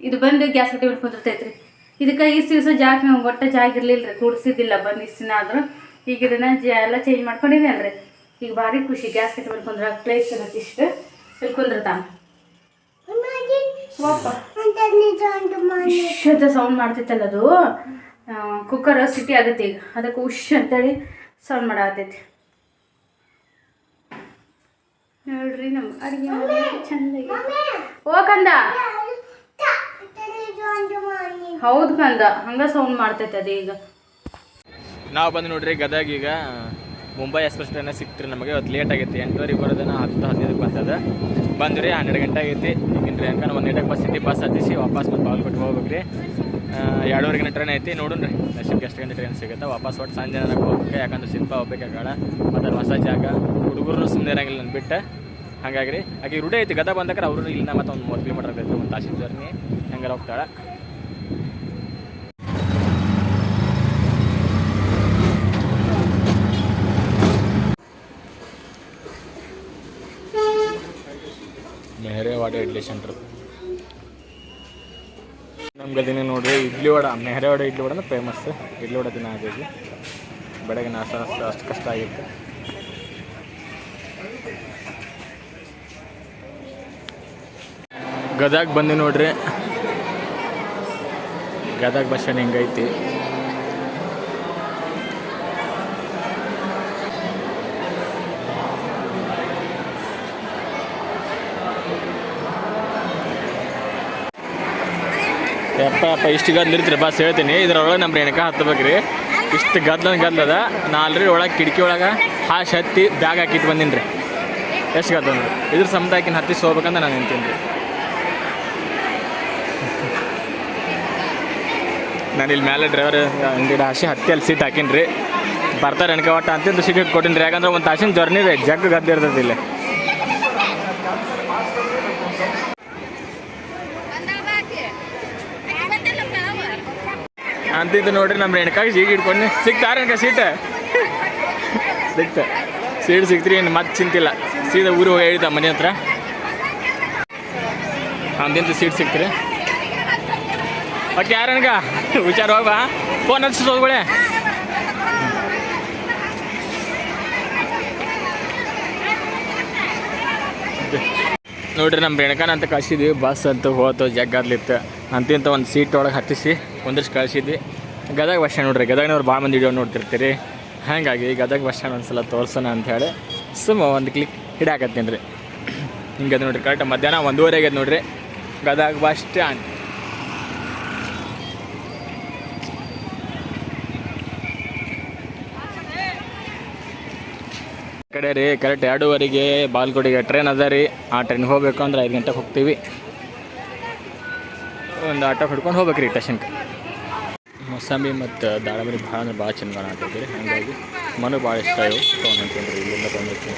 ಇದು ಬಂದು ಗ್ಯಾಸ್ ಕಟ್ಟಿ ಮೇಲೆ ಕುಂದಿರ್ತೈತ್ರಿ. ಇದಕ್ಕೆ ಈ ದಿವಸ ಜಾಗ ಒಟ್ಟ ಜಾಗ ಇರಲಿಲ್ಲ ರೀ ಕೂಡಿಸಿದ್ದಿಲ್ಲ ಬಂದು ಇಷ್ಟು ದಿನ ಆದರೂ. ಈಗ ಇದನ್ನ ಜ ಎಲ್ಲ ಚೇಂಜ್ ಮಾಡ್ಕೊಂಡಿದ್ದೇನೆ ಅಲ್ರಿ ಈಗ ಭಾರಿ ಖುಷಿ. ಗ್ಯಾಸ್ ಕಟ್ಟಿ ಮೇಲೆ ಕುಂದ್ರ ಪ್ಲೇಸ್ ಇರುತ್ತೆ ಇಷ್ಟು. ಇಲ್ಲಿ ಕುಂದಿರ್ತಾನ. ಸೌಂಡ್ ಮಾಡ್ತಿತ್ತಲ್ಲ ಅದು. ಕುಕ್ಕರ್ ಸಿಟಿ ಆಗುತ್ತೆ ಈಗ. ಅದಕ್ಕೆ ಉಶ್ ಅಂತೇಳಿ ಸೌಂಡ್ ಮಾಡಾತೈತಿ ನೋಡ್ರಿ ನಮ್ಮ ಅಡುಗೆ ಚಂದ ಓ ಹೌದು, ಕಂದ. ಹಂಗ ಸೌಂಡ್ ಮಾಡ್ತೈತೆ ಅದು ಈಗ. ನಾವು ಬಂದು ನೋಡ್ರಿ ಗದಗ ಈಗ ಮುಂಬೈ ಎಕ್ಸ್ಪ್ರೆಸ್ ಟ್ರೈನ ಸಿಕ್ತ್ರಿ ನಮಗೆ. ಇವತ್ತು ಲೇಟ್ ಆಗೈತಿ. ಎಂಟುವರೆಗೆ ಬರೋದನ್ನ ಹತ್ತು, ಹದಿನೈದಕ್ಕೆ ಬಂದದ. ಬಂದ್ರಿ ಹನ್ನೆರಡು ಗಂಟೆ ಆಗೈತಿ. ಈಗಿನ ಟ್ರೈನ್ ಒಂದು ಗಂಟೆಗೆ ಬಸ್ ಸಿಟಿ ಬಸ್ ಹತ್ತಿಸಿ ವಾಪಸ್ ಮತ್ತೆ ಬಾಗಲಕೋಟೆ ಹೋಗ್ಬೇಕ್ರಿ. ಎರಡೂವರೆಗಿನ ಟ್ರೈನ್ ಐತಿ ನೋಡೋಣ್ರಿ ದರ್ಶನಕ್ಕೆ ಎಷ್ಟು ಗಂಟೆ ಟ್ರೈನ್ ಸಿಗುತ್ತೆ? ವಾಪಸ್ ಒಟ್ಟು ಸಂಜೆ ನನಗೆ ಹೋಗ್ಬೇಕು, ಯಾಕಂದ್ರೆ ಶಿಲ್ಪ ಹೋಗ್ಬೇಕಾಗಲ್ಲ ಮತ್ತು ಹೊಸ ಜಾಗ. ಹುಡುಗರು ಸುಮ್ಮನೆ ಇರಂಗಿಲ್ಲ ನನ್ನ ಬಿಟ್ಟು. ಹಾಗಾಗಿ ರೀ ಆಕೆ ರೂಢಿ ಐತಿ, ಗದಗ ಬಂದಕ್ರೆ ಅವರು ಇಲ್ಲಿನ ಮತ್ತು ಒಂದು ಮೂವತ್ತು ಕಿಲೋಮೀಟರ್ ಆಗೈತೆ ಒಂದು ತಾಸಿನ ಜರ್ನಿ ಹಂಗಾರೆ ಹೋಗ್ತಾಳೆ. ಮೆಹರೇವಾಡ ಇಡ್ಲಿ ಸೆಂಟ್ರ್ ನಮ್ಮ ಗದಿನ ನೋಡ್ರಿ ಇಡ್ಲಿ ವಡ ಮೆಹರೇವಾಡ ಇಡ್ಲಿ ವಡನ ಫೇಮಸ್ ಇಡ್ಲಿ ವಡ ದಿನ ಆಗೈತಿ ಬೆಳಗ್ಗೆ ಅಷ್ಟು ಅಷ್ಟು ಕಷ್ಟ ಆಗಿತ್ತು. ಗದಗ ಬಂದು ನೋಡ್ರಿ. ಗದಗ ಬಸ್ ಸ್ಟ್ಯಾಂಡ್ ಹಿಂಗೈತಿ? ಯಪ್ಪ ಯಪ್ಪ, ಇಷ್ಟು ಗದ್ಲ ಇರ್ತೀರಿ, ಬಸ್ ಹೇಳ್ತೀನಿ. ಇದ್ರೊಳಗೆ ನಮ್ಮ ರೇಣಕ ಹತ್ತಬೇಕ್ರಿ ಇಷ್ಟು ಗದ್ಲ ಗದ್ಲದ ನಾ ಆಲ್ರೆಡಿ ಒಳಗೆ ಕಿಟಕಿ ಒಳಗೆ ಹಾಶ್ ಹತ್ತಿ ಬ್ಯಾಗ್ ಹಾಕಿಟ್ಟು ಬಂದೀನಿ ರೀ ಎಷ್ಟು ಗದ್ಲ ಅಂದ್ರೆ. ಇದ್ರ ಸಮುದಾಯಕ್ಕಿನ ಹತ್ತಿ ಹೋಗ್ಬೇಕಂತ ನಾನು ನಿಂತೀನಿ ರೀ ನಾನು ಇಲ್ಲಿ ಮೇಲೆ ಡ್ರೈವರ್ ಅಂಗಡಿ ಹಾಸಿ ಹತ್ತಿ ಅಲ್ಲಿ ಸೀಟ್ ಹಾಕೀನಿ ರೀ ಬರ್ತಾರೆ ಎಣಕ ಒಟ್ಟ ಅಂತಿದ್ದು ಸೀಟ್ ಕೊಟ್ಟಿನಿ ಯಾಕಂದ್ರೆ ಒಂದು ತಾಸಿನ ಜರ್ನಿ ರೀ ಜಗ್ ಗದ್ದೆ ಇರ್ತದೆ ಇಲ್ಲಿ. ಅಂತಿದ್ದು ನೋಡ್ರಿ ನಮ್ಮ ರೇಣುಕಾಗಿ ಸೀಟ್ ಇಟ್ಕೊಂಡು ಸಿಗ್ತಾ ರೇಣಕ ಸೀಟ್? ಸಿಕ್ತ ಸೀಟ್ ಸಿಕ್ತ್ರಿ ಏನು ಮತ್ತೆ ಚಿಂತಿಲ್ಲ ಸೀದಾ ಊರು ಹೋಗಿ ಹೇಳ್ತಾ ಮನೆ ಹತ್ರ. ಅಂದಿಂತ ಸೀಟ್ ಸಿಕ್ತ್ರಿ ಓಕೆ ಯಾರನ್ಗ ಹುಷಾರು ಹೋಗ್ಬಾ ಫೋನ್ ಹಚ್ಚಿ ಹೋಗ್ಬೇಳೆ. ನೋಡ್ರಿ ನಮ್ಮ ರೇಣುಕಾನ ಅಂತ ಕಳ್ಸಿದ್ವಿ. ಬಸ್ ಅಂತ ಹೋತು ಜಗ್ಗಾದ್ಲಿತ್ತು ಅಂತಿಂತ ಒಂದು ಸೀಟ್ ಒಳಗೆ ಹತ್ತಿಸಿ ಒಂದಿಷ್ಟು ಕಳಿಸಿದ್ವಿ. ಗದಗ ಬಸ್ ಸ್ಟ್ಯಾಂಡ್ ನೋಡ್ರಿ, ಗದಗನವ್ರು ಭಾಳ ಮಂದಿ ವಿಡಿಯೋ ನೋಡ್ತಿರ್ತೀರಿ. ಹಾಗಾಗಿ ಗದಗ ಬಸ್ ಸ್ಟ್ಯಾಂಡ್ ಒಂದು ಸಲ ತೋರ್ಸೋಣ ಹೇಳಿ ಸುಮ್ಮ ಒಂದು ಕ್ಲಿಕ್ ಹಿಡಾಕತ್ತೀನಿ ರೀ ಹಿಂಗೆ ನೋಡ್ರಿ ಕರೆಕ್ಟ್ ಮಧ್ಯಾಹ್ನ ಒಂದೂವರೆಗೆ ನೋಡ್ರಿ. ಗದಗ ಬಸ್ ಸ್ಟ್ಯಾಂಡ್ ಕಡೆ ರೀ ಕರೆಕ್ಟ್ ಎರಡೂವರೆಗೆ ಬಾಲ್ಕೋಟಿಗೆ ಟ್ರೈನ್ ಅದ ರೀ. ಆ ಟ್ರೈನ್ಗೆ ಹೋಗ್ಬೇಕು ಅಂದ್ರೆ ಐದು ಗಂಟೆಗೆ ಹೋಗ್ತೀವಿ. ಒಂದು ಆಟೋ ಹಿಡ್ಕೊಂಡು ಹೋಗ್ಬೇಕು ರೀ ಸ್ಟೇಷನ್ಗೆ ಮೊಸಂಬಿ ಮತ್ತು ದಾಳಂಬರಿ ಭಾಳ ಅಂದ್ರೆ ಭಾಳ ಚಂದ ಕಾಣತೈತಿ ರೀ. ಹಾಗಾಗಿ ಮನಗೆ ಭಾಳ ಇಷ್ಟ ಇವು. ತೊಗೊಂಡಿರ್ತೀನಿ ರೀ, ಇಲ್ಲಿಂದ ಬಂದಿತ್ತು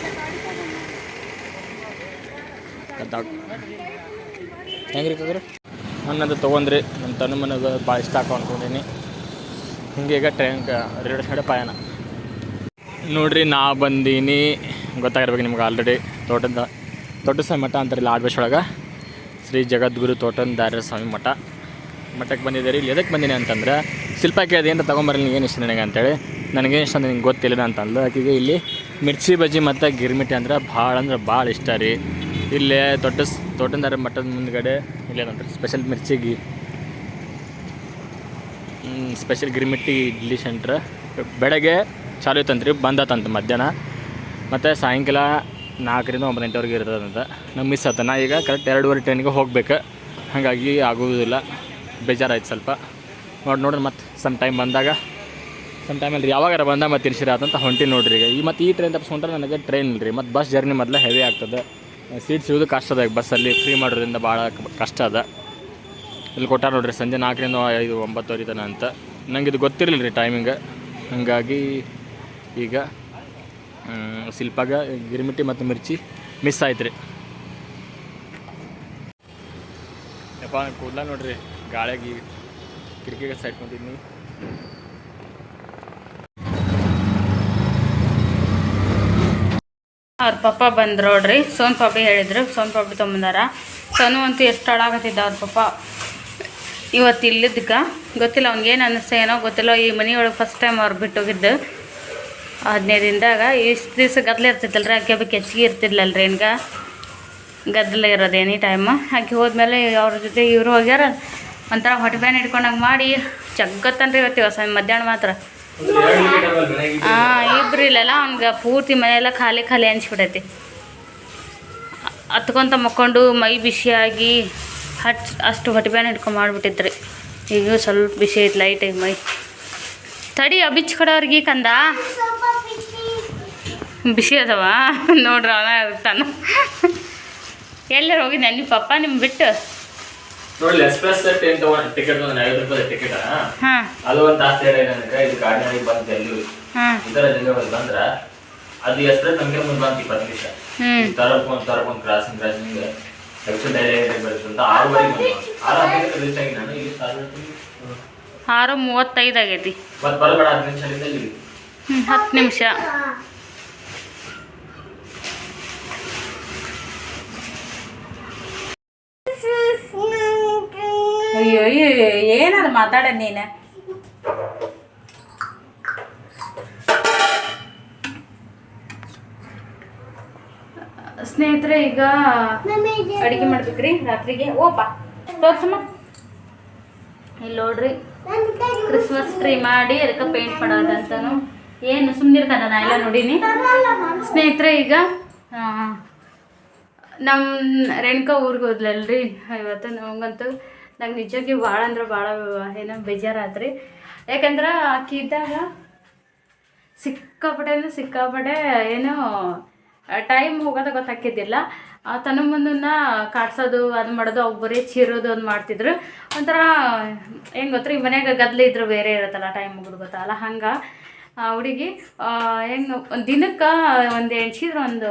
ಹೆಂಗೆ ರೀ ಕಗ್ರಿ ನನ್ನದು ತೊಗೊಂಡ್ರಿ. ನನ್ನ ತನ್ನ ಮನೆಗೆ ಭಾಳ ಇಷ್ಟ ಹಾಕೋ ಅಂದ್ಕೊಂಡಿನಿ ಹಿಂಗೆ ಈಗ ಟ್ರೈನ್ ರೈಲ್ವೆ ಸೈಡ್ ಪಯಣ. ನೋಡ್ರಿ, ನಾ ಬಂದೀನಿ. ಗೊತ್ತಾಗಿರ್ಬೇಕು ನಿಮ್ಗೆ ಆಲ್ರೆಡಿ ತೋಟದ ದೊಡ್ಡ ಸಮಟ ಮಠ ಆಡ್ಬೇಸ್ ಆಡ್ಬೇಶ್ ಒಳಗೆ. ಶ್ರೀ ಜಗದ್ಗುರು ತೋಟಂದಾರ್ಯ ಸ್ವಾಮಿ ಮಠ. ಮಠಕ್ಕೆ ಬಂದಿದ್ದೀರಿ. ಇಲ್ಲಿ ಎದಕ್ಕೆ ಬಂದೀನಿ ಅಂತಂದ್ರೆ ಶಿಲ್ಪ ಕೇಳಿದೆ ಏನು ತೊಗೊಂಬರಲಿ ಏನು ಇಷ್ಟ ನನಗೆ ಅಂತೇಳಿ. ನನಗೇನು ಇಷ್ಟ ನಿಂಗೆ ಗೊತ್ತಿಲ್ಲ ಅಂತಂದು ಆಕೆಗೆ ಇಲ್ಲಿ ಮಿರ್ಚಿ ಬಜ್ಜಿ ಮತ್ತು ಗಿರ್ಮಿಟಿ ಅಂದ್ರೆ ಭಾಳ ಅಂದ್ರೆ ಭಾಳ ಇಷ್ಟ ರೀ. ಇಲ್ಲೇ ದೊಡ್ಡ ತೋಟಂದಾರ ಮಠದ ಮುಂದ್ಗಡೆ ಇಲ್ಲೇ ನೋಡ್ರಿ ಸ್ಪೆಷಲ್ ಮಿರ್ಚಿಗಿ ಸ್ಪೆಷಲ್ ಗಿರ್ಮಿಟ್ಟಿ ಇಡ್ಲಿ ಸೆಂಟ್ರ್ ಬೆಳಗ್ಗೆ ಚಾಲು ಇತ್ತಂತ್ರಿ ಬಂದತಂತ ಮಧ್ಯಾಹ್ನ. ಮತ್ತು ಸಾಯಂಕಾಲ ನಾಲ್ಕರಿಂದ ಒಂಬತ್ತು ಗಂಟೆವರೆಗೆ ಇರ್ತದಂತ. ನಮ್ಗೆ ಮಿಸ್ ಆತ ನಾ ಈಗ ಕರೆಕ್ಟ್ ಎರಡೂವರೆ ಟ್ರೈನಿಗೆ ಹೋಗ್ಬೇಕು. ಹಾಗಾಗಿ ಆಗೋದಿಲ್ಲ ಬೇಜಾರಾಯ್ತು ಸ್ವಲ್ಪ. ನೋಡಿ ನೋಡ್ರಿ ಮತ್ತೆ. ಸಮ್ ಟೈಮ್ ಬಂದಾಗ. ಸಮ್ ಟೈಮಲ್ಲಿ ಯಾವಾಗಾರ ಬಂದಾಗ ಮತ್ತೆ ತಿರ್ಸಿರ ಅಂತ ಹೊಂಟಿ ನೋಡ್ರಿ ಈಗ. ಈ ಮತ್ತು ಈ ಟ್ರೈನ್ ತಪ್ಪಿಸ್ಕೊಂಡ್ರೆ ನನಗೆ ಟ್ರೈನ್ ಇಲ್ರಿ. ಮತ್ತು ಬಸ್ ಜರ್ನಿ ಮೊದಲು ಹೆವಿ ಆಗ್ತದೆ. ಸೀಟ್ ಸಿಗೋದು ಕಷ್ಟ ಅದ ಬಸ್ಸಲ್ಲಿ ಫ್ರೀ ಮಾಡೋದ್ರಿಂದ ಭಾಳ ಕಷ್ಟ ಅದ. ಇಲ್ಲಿ ಕೊಟ್ಟಾರ ನೋಡ್ರಿ ಸಂಜೆ ನಾಲ್ಕರಿಂದ ಐದು, ಒಂಬತ್ತುವರೆ ತನ ಅಂತ. ನಂಗೆ ಇದು ಗೊತ್ತಿರಲಿಲ್ಲ ರೀ ಟೈಮಿಂಗ್ ಹಾಗಾಗಿ ಈಗ ಶಿಲ್ಪಾಗ ಗಿರಿಮಿಟ್ಟಿ ಮತ್ತು ಮಿರ್ಚಿ ಮಿಸ್ ಆಯ್ತು ರೀ ಯಪ್ಪ ಕೂದಲ ನೋಡ್ರಿ. ಗಾಳಿಯಾಗಿ ಕಿಟಕಿಗೆ ಸೈಡ್ ಅವ್ರ ಪಪ್ಪ ಬಂದ್ರು ನೋಡ್ರಿ. ಸೋನ್ ಪಾಪಿ ಹೇಳಿದ್ರು. ಸೋನ್ ಪಾಪಿ ತೊಗೊಂಬಂದಾರ ಸೋನು ಅಂತೂ ಎಷ್ಟು ಹಾಳಾಗತ್ತಿದ್ದ ಅವ್ರ ಪಪ್ಪ. ಇವತ್ತು ಇಲ್ಲಿದ್ದಕ್ಕೆ ಗೊತ್ತಿಲ್ಲ ಅವ್ನಿಗೆ ಏನು ಅನ್ನಿಸ್ತಾ ಏನೋ ಗೊತ್ತಿಲ್ಲ. ಈ ಮನೆಯೊಳಗೆ ಫಸ್ಟ್ ಟೈಮ್ ಅವ್ರು ಬಿಟ್ಟು ಹೋಗಿದ್ದು ಹದಿನೈದು ದಿನದಾಗ ಇಷ್ಟು ದಿವಸ ಗದ್ದಲ ರೀ ಆಕೆ ಬಗ್ಗೆ ಹೆಚ್ಚಿಗೆ ಇರ್ತಿರ್ಲಲ್ರಿ ಏನ್ಗ ಗದ್ದಲ ಇರೋದು ಎನಿ ಟೈಮ್ ಆಕೆ ಹೋದ್ಮೇಲೆ ಅವ್ರ ಜೊತೆ ಇವರು ಹೋಗ್ಯಾರ. ಒಂಥರ ಹೊಟ್ಟೆ ಬ್ಯಾನ್ ಹಿಡ್ಕೊಂಡಂಗೆ ಮಾಡಿ ಚಗ್ಗತ್ತನ್ರಿ ಇವತ್ತು ಹೊಸ ಮಧ್ಯಾಹ್ನ ಮಾತ್ರ. ಹಾಂ ಇಬ್ರು ಇಲ್ಲಲ್ಲ, ಅವ್ನಿಗೆ ಪೂರ್ತಿ ಮನೆಯೆಲ್ಲ ಖಾಲಿ ಖಾಲಿ ಅನಿಸ್ಬಿಡೈತಿ ಹತ್ಕೊಂತ ಮಕ್ಕೊಂಡು ಮೈ ಬಿಸಿಯಾಗಿ ಹಚ್ ಅಷ್ಟು ಹೊಟ್ಟೆ ಬ್ಯಾನ್ ಹಿಡ್ಕೊಂಡು ಮಾಡಿಬಿಟ್ಟಿದ್ರಿ. ಈಗ ಸ್ವಲ್ಪ ಬಿಸಿ ಐತೆ ಲೈಟಾಗಿ ಮೈ. ತಡಿ ಅಬಿಚ್ ಕಡೋರ್ಗಿ ಕಂದ. ಬಿಸಿ ಅದವ. ನೋಡ್ರಿ ಅವನ ಇರ್ತಾನ ಎಲ್ಲರೂ ಹೋಗಿದ್ದೆ ನಿಮ್ಮ ಪಪ್ಪ ನಿಮ್ಮ ಬಿಟ್ಟು? ನೋಡಿ ಎಕ್ಸ್ಪ್ರೆಸ್ ಟ್ರೈನ್ ತಗೊಂಡು ಟಿಕೆಟ್ ಒಂದು ಐವತ್ತು ರೂಪಾಯಿ ಟಿಕೆಟ್ ಅದು ಒಂದು ತಾಸು ಇದು ಗಾಡಿನಾಗ ಬಂತು ಎಲ್ಲಿ ಜಗದಲ್ಲಿ ಬಂದ್ರ ಅದು ಎಕ್ಸ್ಪ್ರೆಸ್ ನಮಗೆ ಮುಂದೆ ಬಂತು ಇಪ್ಪತ್ತು ನಿಮಿಷ. ಹ್ಞೂ ತರಕೊಂಡ್ ತರಕೊಂಡ್ ಕ್ರಾಸಿಂಗ್ ಕ್ರಾಸಿಂಗ್ ಎಕ್ಸ್ಟ್ರಾ ಡೈರೆಕ್ಟ್ ಬರ್ತಂತ ಆರೂವರೆಗೆ ಬಂದು ಆರು ಹದಿನೈದು ರೀಚ್ ಆಗಿ ನಾನು ಇಲ್ಲಿ ಆರು ಆರು ಮೂವತ್ತೈದು ಆಗೈತಿ. ಹತ್ತು ನಿಮಿಷ ಅಯ್ಯೋ ಅಯ್ಯೋ ಏನಾದ್ರು ಮಾತಾಡ ನೀನು? ಸ್ನೇಹಿತರೆ ಈಗ ಅಡುಗೆ ಮಾಡ್ಬೇಕ್ರಿ ರಾತ್ರಿಗೆ. ಓಪ ತೋರ್ಸಮ್ಮ. ಇಲ್ಲಿ ನೋಡ್ರಿ ಕ್ರಿಸ್ಮಸ್ ಟ್ರೀ ಮಾಡಿ ಅದಕ್ಕೆ ಪೇಂಟ್ ಮಾಡೋದಂತನು ಏನು ಸುಮ್ಮನಿರ್ತಾನ ನಾ ಎಲ್ಲ ನೋಡೀನಿ. ಸ್ನೇಹಿತರೆ, ಈಗ ನಮ್ಮ ರೇಣುಕಾ ಊರಿಗೆ ಹೋದ್ಲಲ್ರಿ. ಇವತ್ತು ನಮಗಂತೂ ನಂಗೆ ನಿಜವಾಗಿ ಭಾಳ ಅಂದ್ರೆ ಭಾಳ ಏನೋ ಬೇಜಾರಾತ್ರಿ. ಯಾಕಂದ್ರೆ ಆಕಿ ಇದ್ದಾಗ ಸಿಕ್ಕಾಪಟ್ಟೆ ಅಂದ್ರೆ ಸಿಕ್ಕಾಪಟ್ಟೆ ಏನೋ ಟೈಮ್ ಹೋಗೋದ ಗೊತ್ತಾಕಿದ್ದಿಲ್ಲ ತನ್ನ ಮುಂದನ್ನ ಕಾಡ್ಸೋದು ಅದು ಮಾಡೋದು ಅವ್ರು ಬರೀ ಚೀರೋದು ಅದು ಮಾಡ್ತಿದ್ರು. ಒಂಥರ ಹೆಂಗೆ ಗೊತ್ತ್ರಿ ಮನ್ಯಾಗ ಗದ್ಲ ಇದ್ರು ಬೇರೆ ಇರುತ್ತಲ್ಲ ಟೈಮ್ ಮುಗಿದು ಗೊತ್ತಲ್ಲ ಹಂಗೆ. ಆ ಹುಡುಗಿ ಹೆಂಗೆ ಒಂದು ದಿನಕ್ಕೆ ಒಂದು ಎಣ್ಸಿದ್ರೆ ಒಂದು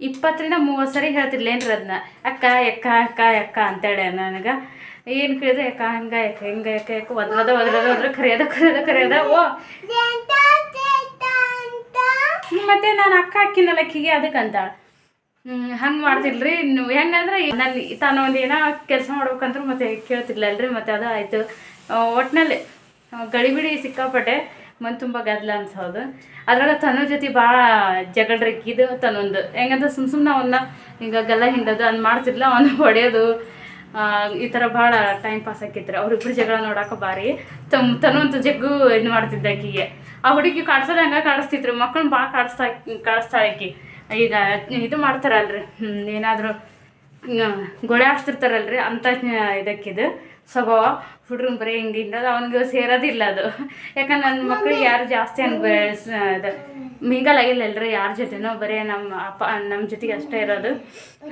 ಇಪ್ಪತ್ತರಿಂದ ಮೂವತ್ತು ಸರಿ ಹೇಳ್ತಿರ್ಲೇನ್ರಿ ಅದನ್ನ ಅಕ್ಕ ಎಕ್ಕ ಅಕ್ಕ ಎಕ್ಕ ಅಂತೇಳಿ ನನಗೆ. ಏನು ಕೇಳಿದ್ರೆ? ಯಾಕ ಹಂಗ ಯಾಕೆ ಹೆಂಗ ಯಾಕ ಯಾಕೆ ಒದ್ರದ ಒದ್ರದ ಒದ್ರ ಕರೆಯೋದ ಕರೆಯೋದ ಕರೆಯೋದ ಓ. ಮತ್ತೆ ನಾನು ಅಕ್ಕ ಹಾಕಿನಲ್ಲ ಅಕ್ಕಿಗೆ ಅದಕ್ಕೆ ಅಂತಾಳೆ ಹಂಗೆ ಮಾಡ್ತಿಲ್ರಿ. ನೀವು ಹೆಂಗಂದ್ರೆ ನಾನು ತಾನು ಒಂದು ಏನೋ ಕೆಲಸ ಮಾಡ್ಬೇಕಂದ್ರೆ ಮತ್ತೆ ಕೇಳ್ತಿರ್ಲಲ್ರಿ ಮತ್ತೆ ಅದು ಆಯಿತು. ಒಟ್ನಲ್ಲಿ ಗಳಿಬಿಡಿ ಸಿಕ್ಕಾಪಟ್ಟೆ ಮನ್ ತುಂಬ ಗದ್ದಲ ಅನ್ಸೋದು. ಅದ್ರಾಗ ತನ್ನ ಜೊತೆ ಭಾಳ ಇದು ತನ್ನೊಂದು ಹೆಂಗಂದ್ರೆ ಸುಮ್ ಸುಮ್ಮನೆ ಅವನ್ನ ಈಗ ಗಲ್ಲ ಹಿಂಡೋದು ಅದು ಮಾಡ್ತಿರ್ಲ ಅವನ್ನ ಹೊಡೆಯೋದು. ಈ ಥರ ಭಾಳ ಟೈಮ್ ಪಾಸ್ ಆಕಿತ್ರಿ. ಅವ್ರಿಬ್ರು ಜಗಳ ನೋಡಕ್ಕೆ ಭಾರಿ. ತಮ್ ತನ್ನೊಂದು ಜಗ್ಗು ಇದು ಮಾಡ್ತಿದ್ದ ಆಕಿಗೆ. ಆ ಹುಡುಗಿ ಕಾಡ್ಸೋದು ಹಂಗೆ ಕಾಡಿಸ್ತಿದ್ರು ಮಕ್ಕಳನ್ನ ಭಾಳ ಕಾಡಿಸ್ತಾ, ಕಾಡಿಸ್ತಾಳೆ ಆಕಿ. ಈಗ ಇದು ಮಾಡ್ತಾರಲ್ರಿ ಏನಾದರೂ ಗೊಳೆ ಹಾಕ್ತಿರ್ತಾರಲ್ರಿ ಅಂಥ ಇದಕ್ಕಿದು. ಸ್ವಭಾವ ಹುಡ್ರನ್ ಬರೀ ಹಿಂಗಿಂದ ಅವನಿಗೆ ಸೇರೋದಿಲ್ಲ ಅದು. ಯಾಕಂದ್ರೆ ನನ್ನ ಮಕ್ಳಿಗೆ ಯಾರು ಜಾಸ್ತಿ ಹಂಗೆ ಇದು ಅದು, ಮಿಂಗಲ್ ಆಗಿಲ್ಲಲ್ರಿ, ಯಾರ ಜೊತೆನೋ, ಬರೀ ನಮ್ಮ ಅಪ್ಪ ನಮ್ಮ ಜೊತೆಗೆ ಅಷ್ಟೇ ಇರೋದು.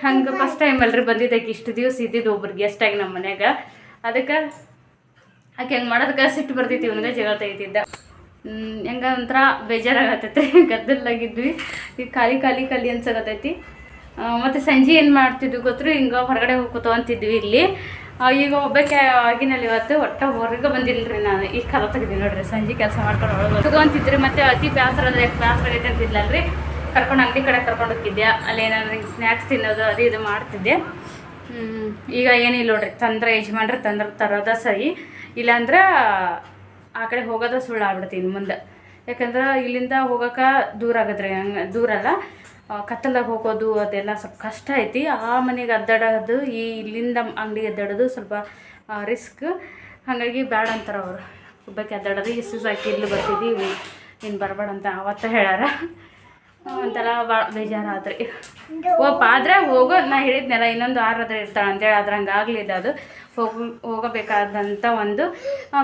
ಹಂಗೆ ಫಸ್ಟ್ ಟೈಮ್ ಅಲ್ರಿ ಬಂದಿದ್ದಕ್ಕೆ ಇಷ್ಟು ದಿವಸ ಇದ್ದಿದ್ದು ಒಬ್ರು ಗೆಸ್ಟ್ ಆಗಿ ನಮ್ಮ ಮನ್ಯಾಗ. ಅದಕ್ಕೆ, ಆಕೆ ಹೆಂಗೆ ಮಾಡೋದಕ್ಕೆ ಸಿಟ್ಟು ಬರ್ತೈತಿ ಇವನಿಗೆ ಜಗಳ ತೆಗಿತಿದ್ದ. ಹೆಂಗ ಒಂಥರ ಬೇಜಾರಾಗತ್ತೈತೆ. ಗದ್ದಲಾಗಿದ್ವಿ ಈಗ ಖಾಲಿ ಖಾಲಿ ಖಾಲಿ ಅನ್ಸಕತ್ತೈತಿ. ಮತ್ತು ಸಂಜೆ ಏನು ಮಾಡ್ತಿದ್ವಿ ಗೊತ್ತರು? ಹಿಂಗೆ ಹೊರಗಡೆ ಹೋಗಿ ಅಂತಿದ್ವಿ ಇಲ್ಲಿ. ಈಗ ಒಬ್ಬಕ್ಕೆ ಆಗಿನಲ್ಲಿ ಇವತ್ತು, ಒಟ್ಟ ಹೊರಗೆ ಬಂದಿಲ್ಲರಿ ನಾನು. ಈಗ ಕಲ ತೆಗಿದ್ದೀನಿ ನೋಡ್ರಿ, ಸಂಜೆ ಕೆಲಸ ಮಾಡ್ಕೊಂಡು ಒಳಗೆ ತಗೊಂತಿದ್ರಿ ಮತ್ತೆ ಅತಿ ಬೇಸರ ಅಂದ್ರೆ ಬೇಸರ ಆಗೈತೆ ಅಂತಿದ್ಲಲ್ರಿ ಕರ್ಕೊಂಡು ಅಂಗಡಿ ಕಡೆ ಕರ್ಕೊಂಡು ಹೋಗಿದ್ದೆ ಅಲ್ಲಿ ಏನಾದ್ರು ಸ್ನ್ಯಾಕ್ಸ್ ತಿನ್ನೋದು, ಅದು ಇದು ಮಾಡ್ತಿದ್ದೆ. ಈಗ ಏನಿಲ್ಲ ನೋಡ್ರಿ, ತಂದ್ರೆ ಯಜಮಾನ್ರಿ ತಂದ್ರೆ ತರೋದ ಸರಿ. ಇಲ್ಲಾಂದ್ರೆ ಆ ಕಡೆ ಹೋಗೋದ ಸುಳ್ಳು ಆಗ್ಬಿಡ್ತೀನಿ ಮುಂದೆ. ಯಾಕಂದ್ರೆ ಇಲ್ಲಿಂದ ಹೋಗೋಕೆ ದೂರ ಆಗತ್ರಿ ಹಂಗೆ ದೂರ ಅಲ್ಲ. ಆ, ಕತ್ತಲಾಗ ಹೋಗೋದು ಅದೆಲ್ಲ ಸ್ವಲ್ಪ ಕಷ್ಟ ಐತಿ. ಆ ಮನೆಗೆ ಅದ್ದಾಡೋದು ಈ ಇಲ್ಲಿಂದ ಅಂಗಡಿಗೆ ಅದ್ದಾಡೋದು ಸ್ವಲ್ಪ ರಿಸ್ಕ್ ಹಾಗಾಗಿ ಬೇಡ ಅಂತಾರೆ ಅವರು. ಒಬ್ಬಕ್ಕೆ ಅದ್ದಾಡೋದು ಇಷ್ಟು ಸಾಕಿ ಇಲ್ಲಿ ಬರ್ತಿದ್ದೀವಿ ನೀನು ಬರಬೇಡ ಅಂತ ಅವತ್ತ ಹೇಳ್ಯಾರ. ಒಂಥರ ಭಾಳ ಬೇಜಾರಾದ್ರಿ. ಓಪ, ಆದ್ರೆ ಹೋಗೋ, ನಾ ಹೇಳಿದ್ನಲ್ಲ, ಇನ್ನೊಂದು ಆರಾದ್ರೆ ಇರ್ತಾಳೆ ಅಂತೇಳಿ ಅದ್ರ ಹಂಗೆ ಆಗಲಿಲ್ಲ ಅದು. ಹೋಗ ಹೋಗಬೇಕಾದಂಥ ಒಂದು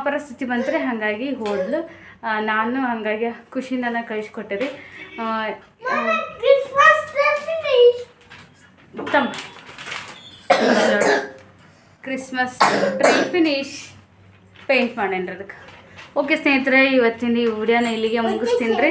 ಪರಿಸ್ಥಿತಿ ಬಂದರೆ ಹಾಗಾಗಿ ಹೋದ್ಲು. ನಾನು ಹಾಗಾಗಿ ಖುಷಿಯಿಂದ ಕಳಿಸ್ಕೊಟ್ಟೆ ಉತ್ತಮ ಕ್ರಿಸ್ಮಸ್ ಟ್ರೀ ಫಿನಿಶ್ ಪೇಂಟ್ ಮಾಡೇನ್ರಿ ಅದಕ್ಕೆ. ಓಕೆ ಸ್ನೇಹಿತರೆ, ಇವತ್ತಿನ ಈ ವಿಡಿಯೋನ ಇಲ್ಲಿಗೆ ಮುಗಿಸ್ತೀನಿ ರೀ.